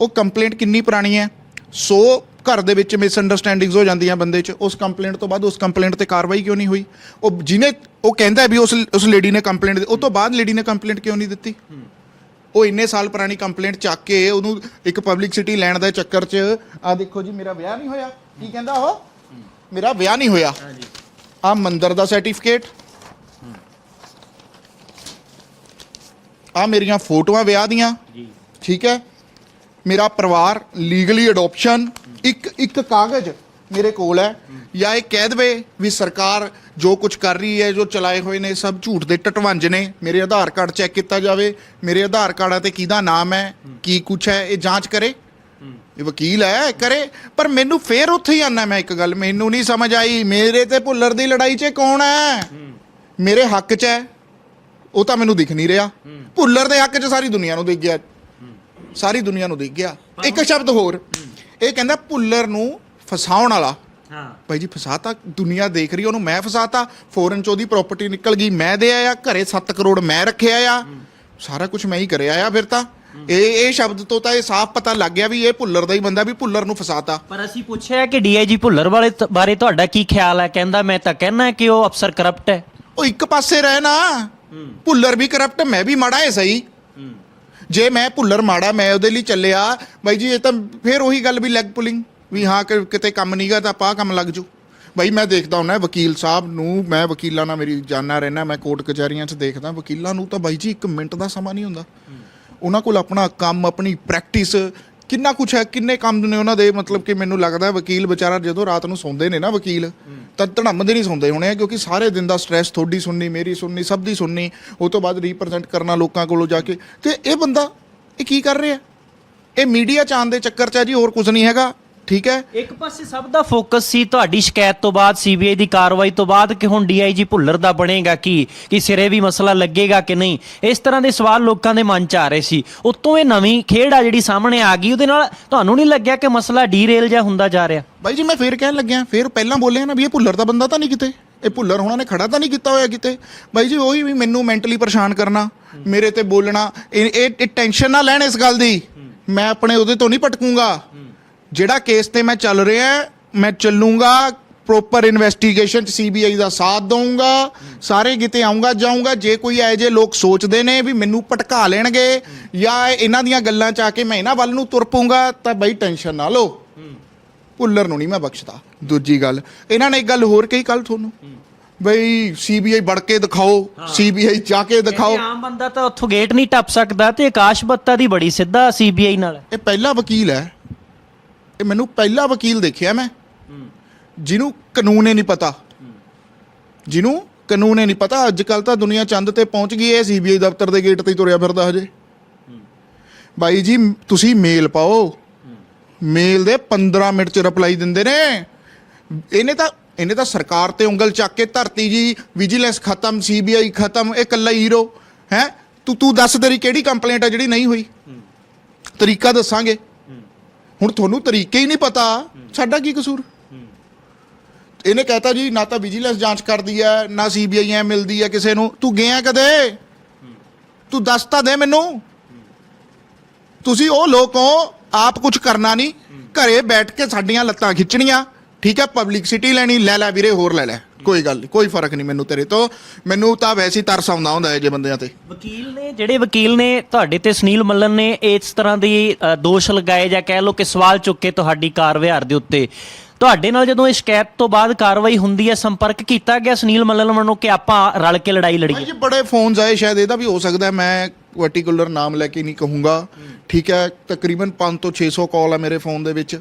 ਉਹ ਕੰਪਲੇਂਟ ਕਿੰਨੀ ਪੁਰਾਣੀ ਹੈ? ਸੋ ਘਰ ਦੇ ਵਿੱਚ ਮਿਸਅੰਡਰਸਟੈਂਡਿੰਗਸ ਹੋ ਜਾਂਦੀਆਂ ਬੰਦੇ 'ਚ ਉਸ ਕੰਪਲੇਂਟ ਤੋਂ ਬਾਅਦ ਉਸ ਕੰਪਲੇਂਟ ਤੇ ਕਾਰਵਾਈ ਕਿਉਂ ਨਹੀਂ ਹੋਈ? ਉਹ ਜਿਹਨੇ ਉਹ ਕਹਿੰਦਾ ਵੀ ਉਸ ਉਸ ਲੇਡੀ ਨੇ ਕੰਪਲੇਂਟ ਉਹ ਤੋਂ ਬਾਅਦ ਲੇਡੀ ਨੇ ਕੰਪਲੇਂਟ ਕਿਉਂ ਨਹੀਂ ਦਿੱਤੀ? ਉਹ ਇੰਨੇ ਸਾਲ ਪੁਰਾਣੀ ਕੰਪਲੇਂਟ ਚੱਕ ਕੇ ਉਹਨੂੰ ਇੱਕ ਪਬਲਿਸਿਟੀ ਲੈਣ ਦੇ ਚੱਕਰ 'ਚ ਆ ਦੇਖੋ ਜੀ ਮੇਰਾ ਵਿਆਹ ਨਹੀਂ ਹੋਇਆ। ਕੀ ਕਹਿੰਦਾ ਉਹ? ਮੇਰਾ ਵਿਆਹ ਨਹੀਂ ਹੋਇਆ। ਆ ਮੰਦਰ ਦਾ ਸਰਟੀਫਿਕੇਟ ਆ ਮੇਰੀਆਂ ਫੋਟੋਆਂ ਵਿਆਹ ਦੀਆਂ। ਜੀ। ਠੀਕ ਹੈ? ਮੇਰਾ ਪਰਿਵਾਰ ਲੀਗਲੀ ਅਡਾਪਸ਼ਨ ਇੱਕ ਇੱਕ ਕਾਗਜ਼ ਮੇਰੇ ਕੋਲ ਹੈ ਜਾਂ ਇਹ ਕਹਿ ਦੇਵੇ ਵੀ ਸਰਕਾਰ ਜੋ ਕੁਝ ਕਰ ਰਹੀ ਹੈ, ਜੋ ਚਲਾਏ ਹੋਏ ਨੇ, ਸਭ ਝੂਠ ਦੇ ਟਟਵੰਜ ਨੇ, ਮੇਰੇ ਆਧਾਰ ਕਾਰਡ ਚੈੱਕ ਕੀਤਾ ਜਾਵੇ, ਮੇਰੇ ਆਧਾਰ ਕਾਰਡਾਂ ਤੇ ਕਿਹਦਾ ਨਾਮ ਹੈ, ਕੀ ਕੁਛ ਹੈ, ਇਹ ਜਾਂਚ ਕਰੇ। ਇਹ ਵਕੀਲ ਹੈ, ਕਰੇ, ਪਰ ਮੈਨੂੰ ਫੇਰ ਉੱਥੇ ਹੀ ਆਨਾ ਮੈਂ ਇੱਕ ਗੱਲ, ਮੈਨੂੰ ਨਹੀਂ ਸਮਝ ਆਈ, ਮੇਰੇ ਤੇ ਭੁੱਲਰ ਦੀ ਲੜਾਈ 'ਚ ਕੌਣ ਹੈ? ਮੇਰੇ ਹੱਕ 'ਚ ਹੈ, ਉਹ ਤਾਂ ਮੈਨੂੰ ਦਿਖ ਨਹੀਂ ਰਿਹਾ। ਭੁੱਲਰ ਦੇ ਹੱਕ 'ਚ ਸਾਰੀ ਦੁਨੀਆ ਨੂੰ ਦਿਖ ਗਿਆ, ਸਾਰੀ ਦੁਨੀਆ ਨੂੰ ਦਿਖ ਗਿਆ। ਇੱਕ ਸ਼ਬਦ ਹੋਰ ਇਹ ਕਹਿੰਦਾ ਭੁੱਲਰ ਨੂੰ ਫਸਾਉਣ ਵਾਲਾ। ਹਾਂ। ਭਾਈ ਜੀ ਫਸਾਤਾ ਦੁਨੀਆ ਦੇਖ ਰਹੀ ਉਹਨੂੰ ਮੈਂ ਫਸਾਤਾ ਫੋਰਨ ਚ ਉਹਦੀ ਪ੍ਰਾਪਰਟੀ ਨਿਕਲ ਗਈ ਮੈਂ ਦੇ ਆਇਆ ਘਰੇ 7 ਕਰੋੜ ਮੈਂ ਰੱਖਿਆ ਆ। ਸਾਰਾ ਕੁਝ ਮੈਂ ਹੀ ਕਰਿਆ ਆ ਫਿਰ ਤਾਂ। ਇਹ ਇਹ ਸ਼ਬਦ ਤੋਂ ਤਾਂ ਇਹ ਸਾਫ਼ ਪਤਾ ਲੱਗ ਗਿਆ ਵੀ ਇਹ ਭੁੱਲਰ ਦਾ ਹੀ ਬੰਦਾ ਵੀ ਭੁੱਲਰ ਨੂੰ ਫਸਾਤਾ। ਪਰ ਅਸੀਂ ਪੁੱਛਿਆ ਕਿ ਡੀਆਈਜੀ ਭੁੱਲਰ ਵਾਲੇ ਤ- ਬਾਰੇ ਤੁਹਾਡਾ ਕੀ ਖਿਆਲ ਹੈ ਕਹਿੰਦਾ ਮੈਂ ਤਾਂ ਕਹਿਣਾ ਕਿ ਉਹ ਅਫਸਰ ਕਰਪਟ ਹੈ। ਉਹ ਇੱਕ ਪਾਸੇ ਰਹਿ ਨਾ ਭੁੱਲਰ ਵੀ ਕਰਪਟ ਮੈਂ ਵੀ ਮਾੜਾ ਹੈ ਸਹੀ। ਜੇ ਮੈਂ ਭੁੱਲਰ ਮਾੜਾ ਮੈਂ ਉਹਦੇ ਲਈ ਚੱਲਿਆ ਬਾਈ ਜੀ ਇਹ ਤਾਂ ਫੇਰ ਉਹੀ ਗੱਲ ਵੀ ਲੈਗ ਪੁਲਿੰਗ ਵੀ ਹਾਂ ਕਿ ਕਿਤੇ ਕੰਮ ਨਹੀਂਗਾ ਤਾਂ ਪਾ ਕੰਮ ਲੱਗ ਜੂ। ਬਾਈ ਮੈਂ ਦੇਖਦਾ ਹੁੰਦਾ ਵਕੀਲ ਸਾਹਿਬ ਨੂੰ ਮੈਂ ਵਕੀਲਾਂ ਨਾਲ ਮੇਰੀ ਜਾਣਾ ਰਹਿਣਾ ਮੈਂ ਕੋਰਟ ਕਚਹਿਰੀਆਂ 'ਚ ਦੇਖਦਾ ਵਕੀਲਾਂ ਨੂੰ ਤਾਂ ਬਾਈ ਜੀ 1 ਮਿੰਟ ਦਾ ਸਮਾਂ ਨਹੀਂ ਹੁੰਦਾ। ਉਹਨਾਂ ਕੋਲ ਆਪਣਾ ਕੰਮ ਆਪਣੀ ਪ੍ਰੈਕਟਿਸ ਕਿੰਨਾ ਕੁਛ ਹੈ, ਕਿੰਨੇ ਕੰਮ ਨੇ ਉਹਨਾਂ ਦੇ, ਮਤਲਬ ਕਿ ਮੈਨੂੰ ਲੱਗਦਾ ਵਕੀਲ ਵਿਚਾਰਾ ਜਦੋਂ ਰਾਤ ਨੂੰ ਸੌਂਦੇ ਨੇ ਨਾ ਵਕੀਲ, ਤਾਂ ਧੜਮਦੇ ਨਹੀਂ ਸੌਂਦੇ ਹੋਣੇ ਆ, ਕਿਉਂਕਿ ਸਾਰੇ ਦਿਨ ਦਾ ਸਟ੍ਰੈਸ ਤੁਹਾਡੀ ਸੁਣਨੀ, ਮੇਰੀ ਸੁਣਨੀ, ਸਭ ਦੀ ਸੁਣਨੀ, ਉਹ ਤੋਂ ਬਾਅਦ ਰਿਪਰੈਜ਼ੈਂਟ ਕਰਨਾ ਲੋਕਾਂ ਕੋਲੋਂ ਜਾ ਕੇ। ਤੇ ਇਹ ਬੰਦਾ ਇਹ ਕੀ ਕਰ ਰਿਹਾ? ਇਹ ਮੀਡੀਆ 'ਚ ਆਉਣ ਦੇ ਚੱਕਰ 'ਚ ਹੈ ਜੀ, ਹੋਰ ਕੁਝ ਨਹੀਂ ਹੈਗਾ। ਠੀਕ ਹੈ? ਇੱਕ ਪਾਸੇ ਸਭ ਦਾ ਫੋਕਸ ਸੀ ਤੁਹਾਡੀ ਸ਼ਿਕਾਇਤ ਤੋਂ ਬਾਅਦ ਸੀਬੀਆਈ ਦੀ ਕਾਰਵਾਈ ਤੋਂ ਬਾਅਦ ਕਿ ਹੁਣ ਡੀਆਈਜੀ ਭੁੱਲਰ ਦਾ ਬਣੇਗਾ ਕੀ? ਕਿ ਸਿਰੇ ਵੀ ਮਸਲਾ ਲੱਗੇਗਾ ਕਿ ਨਹੀਂ? ਇਸ ਤਰ੍ਹਾਂ ਦੇ ਸਵਾਲ ਲੋਕਾਂ ਦੇ ਮਨ 'ਚ ਆ ਰਹੇ ਸੀ। ਉਤੋਂ ਇਹ ਨਵੀਂ ਖੇਡ ਆ ਜਿਹੜੀ ਸਾਹਮਣੇ ਆ ਗਈ ਉਹਦੇ ਨਾਲ ਤੁਹਾਨੂੰ ਨਹੀਂ ਲੱਗਿਆ ਕਿ ਮਸਲਾ ਡੀਰੇਲ ਜਿਹਾ ਹੁੰਦਾ ਜਾ ਰਿਹਾ? ਬਾਈ ਜੀ ਮੈਂ ਫੇਰ ਕਹਿਣ ਲੱਗਿਆ ਫੇਰ ਪਹਿਲਾਂ ਬੋਲਿਆ ਨਾ ਵੀ ਇਹ ਭੁੱਲਰ ਦਾ ਬੰਦਾ ਤਾਂ ਨਹੀਂ ਕਿਤੇ। ਇਹ ਭੁੱਲਰ ਹੋਣਾ ਨੇ ਖੜਾ ਤਾਂ ਨਹੀਂ ਕੀਤਾ ਹੋਇਆ ਕਿਤੇ। ਬਾਈ ਜੀ ਉਹੀ ਵੀ ਮੈਨੂੰ ਮੈਂਟਲੀ ਪਰੇਸ਼ਾਨ ਕਰਨਾ ਮੇਰੇ ਤੇ ਬੋਲਣਾ ਇਹ ਟੈਨਸ਼ਨ ਨਾ ਲੈਣ ਇਸ ਗੱਲ ਦੀ। ਮੈਂ ਆਪਣੇ ਉਹਦੇ ਤੋਂ ਨਹੀਂ ਭਟਕੂੰਗਾ। ਜਿਹੜਾ ਕੇਸ ਤੇ ਮੈਂ ਚੱਲ ਰਿਹਾ ਮੈਂ ਚੱਲੂੰਗਾ ਪ੍ਰੋਪਰ ਇਨਵੈਸਟੀਗੇਸ਼ਨ ਚ ਸੀਬੀਆਈ ਦਾ ਸਾਥ ਦਊਂਗਾ ਸਾਰੇ ਕਿਤੇ ਆਉਂਗਾ ਜਾਊਂਗਾ ਜੇ ਕੋਈ ਐ ਜੇ ਲੋਕ ਸੋਚਦੇ ਨੇ ਵੀ ਮੈਨੂੰ ਭਟਕਾ ਲੈਣਗੇ ਜਾਂ ਇਹਨਾਂ ਦੀਆਂ ਗੱਲਾਂ ਚ ਆ ਕੇ ਮੈਂ ਇਹਨਾਂ ਵੱਲ ਨੂੰ ਤੁਰ ਪਊਂਗਾ ਤਾਂ ਬਾਈ ਟੈਨਸ਼ਨ ਨਾ ਲਓ। ਭੁੱਲਰ ਨੂੰ ਨਹੀਂ ਮੈਂ ਬਖਸ਼ਦਾ। ਦੂਜੀ ਗੱਲ ਇਹਨਾਂ ਨੇ ਇੱਕ ਗੱਲ ਹੋਰ ਕਹੀ ਕੱਲ ਤੁਹਾਨੂੰ। ਬਈ ਸੀਬੀਆਈ ਵੜ ਕੇ ਦਿਖਾਓ ਸੀਬੀਆਈ ਜਾ ਕੇ ਦਿਖਾਓ। ਆਮ ਬੰਦਾ ਤਾਂ ਉੱਥੋਂ ਗੇਟ ਨਹੀਂ ਟੱਪ ਸਕਦਾ ਤੇ ਆਕਾਸ਼ ਬੱਤਾ ਦੀ ਬੜੀ ਸਿੱਧਾ ਸੀਬੀਆਈ ਨਾਲ ਇਹ ਪਹਿਲਾ ਵਕੀਲ ਹੈ। ਇਹ ਮੈਨੂੰ ਪਹਿਲਾ ਵਕੀਲ ਦੇਖਿਆ ਮੈਂ। ਜਿਹਨੂੰ ਕਾਨੂੰਨ ਹੀ ਨਹੀਂ ਪਤਾ। ਜਿਹਨੂੰ ਕਾਨੂੰਨ ਹੀ ਨਹੀਂ ਪਤਾ ਅੱਜ ਕੱਲ ਤਾਂ ਦੁਨੀਆ ਚੰਦ ਤੇ ਪਹੁੰਚ ਗਈ ਹੈ, ਸੀਬੀਆਈ ਦਫ਼ਤਰ ਦੇ ਗੇਟ ਤੇ ਤੁਰਿਆ ਫਿਰਦਾ ਹਜੇ। ਬਾਈ ਜੀ, ਤੁਸੀਂ ਮੇਲ ਪਾਓ। ਮੇਲ ਦੇ 15 ਮਿੰਟ ਚ ਰਿਪਲਾਈ ਦਿੰਦੇ ਨੇ। ਇਹਨੇ ਤਾਂ ਇਹਨੇ ਤਾਂ ਸਰਕਾਰ ਤੇ ਉਂਗਲ ਚੱਕ ਕੇ ਧਰਤੀ ਜੀ, ਵਿਜੀਲੈਂਸ ਖਤਮ, ਸੀਬੀਆਈ ਖਤਮ, ਇਹ ਕੱਲਾ ਹੀਰੋ ਹੈ? ਤੂੰ ਤੂੰ ਦੱਸ ਤੇਰੀ ਕਿਹੜੀ ਕੰਪਲੇਂਟ ਆ ਜਿਹੜੀ ਨਹੀਂ ਹੋਈ? ਤਰੀਕਾ ਦੱਸਾਂਗੇ। ਹੁਣ ਤੁਹਾਨੂੰ ਤਰੀਕੇ ਹੀ ਨਹੀਂ ਪਤਾ। ਸਾਡਾ ਕੀ ਕਸੂਰ? ਇਹਨੇ ਕਹਤਾ ਜੀ, ਨਾ ਤਾਂ ਵਿਜੀਲੈਂਸ ਜਾਂਚ ਕਰਦੀ ਹੈ, ਨਾ ਸੀਬੀਆਈ ਐ ਮਿਲਦੀ ਹੈ ਕਿਸੇ ਨੂੰ। ਤੂੰ ਗਿਆ ਕਦੇ? ਤੂੰ ਦੱਸ ਤਾਂ ਦੇ ਮੈਨੂੰ। ਤੁਸੀਂ ਉਹ ਲੋਕ ਹੋ, ਆਪ ਕੁਝ ਕਰਨਾ ਨਹੀਂ। ਘਰੇ ਬੈਠ ਕੇ ਸਾਡੀਆਂ ਲੱਤਾਂ ਖਿੱਚਣੀਆਂ। ਠੀਕ ਹੈ ਪਬਲਿਕ ਸਿਟੀ ਲੈਣੀ, ਲੈ ਲੈ ਵੀਰੇ, ਹੋਰ ਲੈ ਲੈ। ਕੋਈ ਗੱਲ ਨਹੀਂ ਕੋਈ ਫ਼ਰਕ ਨਹੀਂ ਮੈਨੂੰ ਤੇਰੇ ਤੋਂ। ਮੈਨੂੰ ਤਾਂ ਵੈਸੇ ਹੀ ਤਰਸ ਆਉਂਦਾ ਹੁੰਦਾ ਹੈ ਜੇ ਬੰਦਿਆਂ ਤੇ। ਵਕੀਲ ਨੇ ਜਿਹੜੇ ਵਕੀਲ ਨੇ ਤੁਹਾਡੇ ਤੇ ਸੁਨੀਲ ਮੱਲਨ ਨੇ ਇਸ ਤਰ੍ਹਾਂ ਦੀ ਅ, ਦੋਸ਼ ਲਗਾਏ ਜਾਂ ਕਹਿ ਲਓ ਕਿ ਸਵਾਲ ਚੁੱਕੇ ਤੁਹਾਡੀ ਕਾਰ ਵਿਹਾਰ ਦੇ ਉੱਤੇ। ਤੁਹਾਡੇ ਨਾਲ ਜਦੋਂ ਇਹ ਸ਼ਿਕਾਇਤ ਤੋਂ ਬਾਅਦ ਕਾਰਵਾਈ ਹੁੰਦੀ ਹੈ ਸੰਪਰਕ ਕੀਤਾ ਗਿਆ ਸੁਨੀਲ ਮੱਲਨ ਵੱਲੋਂ ਕਿ ਆਪਾਂ ਰਲ ਕੇ ਲੜਾਈ ਭਾਈ ਲੜੀਏ ਜੀ ਬੜੇ ਫੋਨਸ ਆਏ ਸ਼ਾਇਦ ਇਹਦਾ ਵੀ ਹੋ ਸਕਦਾ ਹੈ, ਮੈਂ ਪਾਰਟਿਕੂਲਰ ਨਾਮ ਲੈ ਕੇ ਨਹੀਂ ਕਹੂੰਗਾ। ਠੀਕ ਹੈ ਤਕਰੀਬਨ 5 ਤੋਂ 600 ਕਾਲ ਆ ਮੇਰੇ ਫੋਨ ਦੇ ਵਿੱਚ।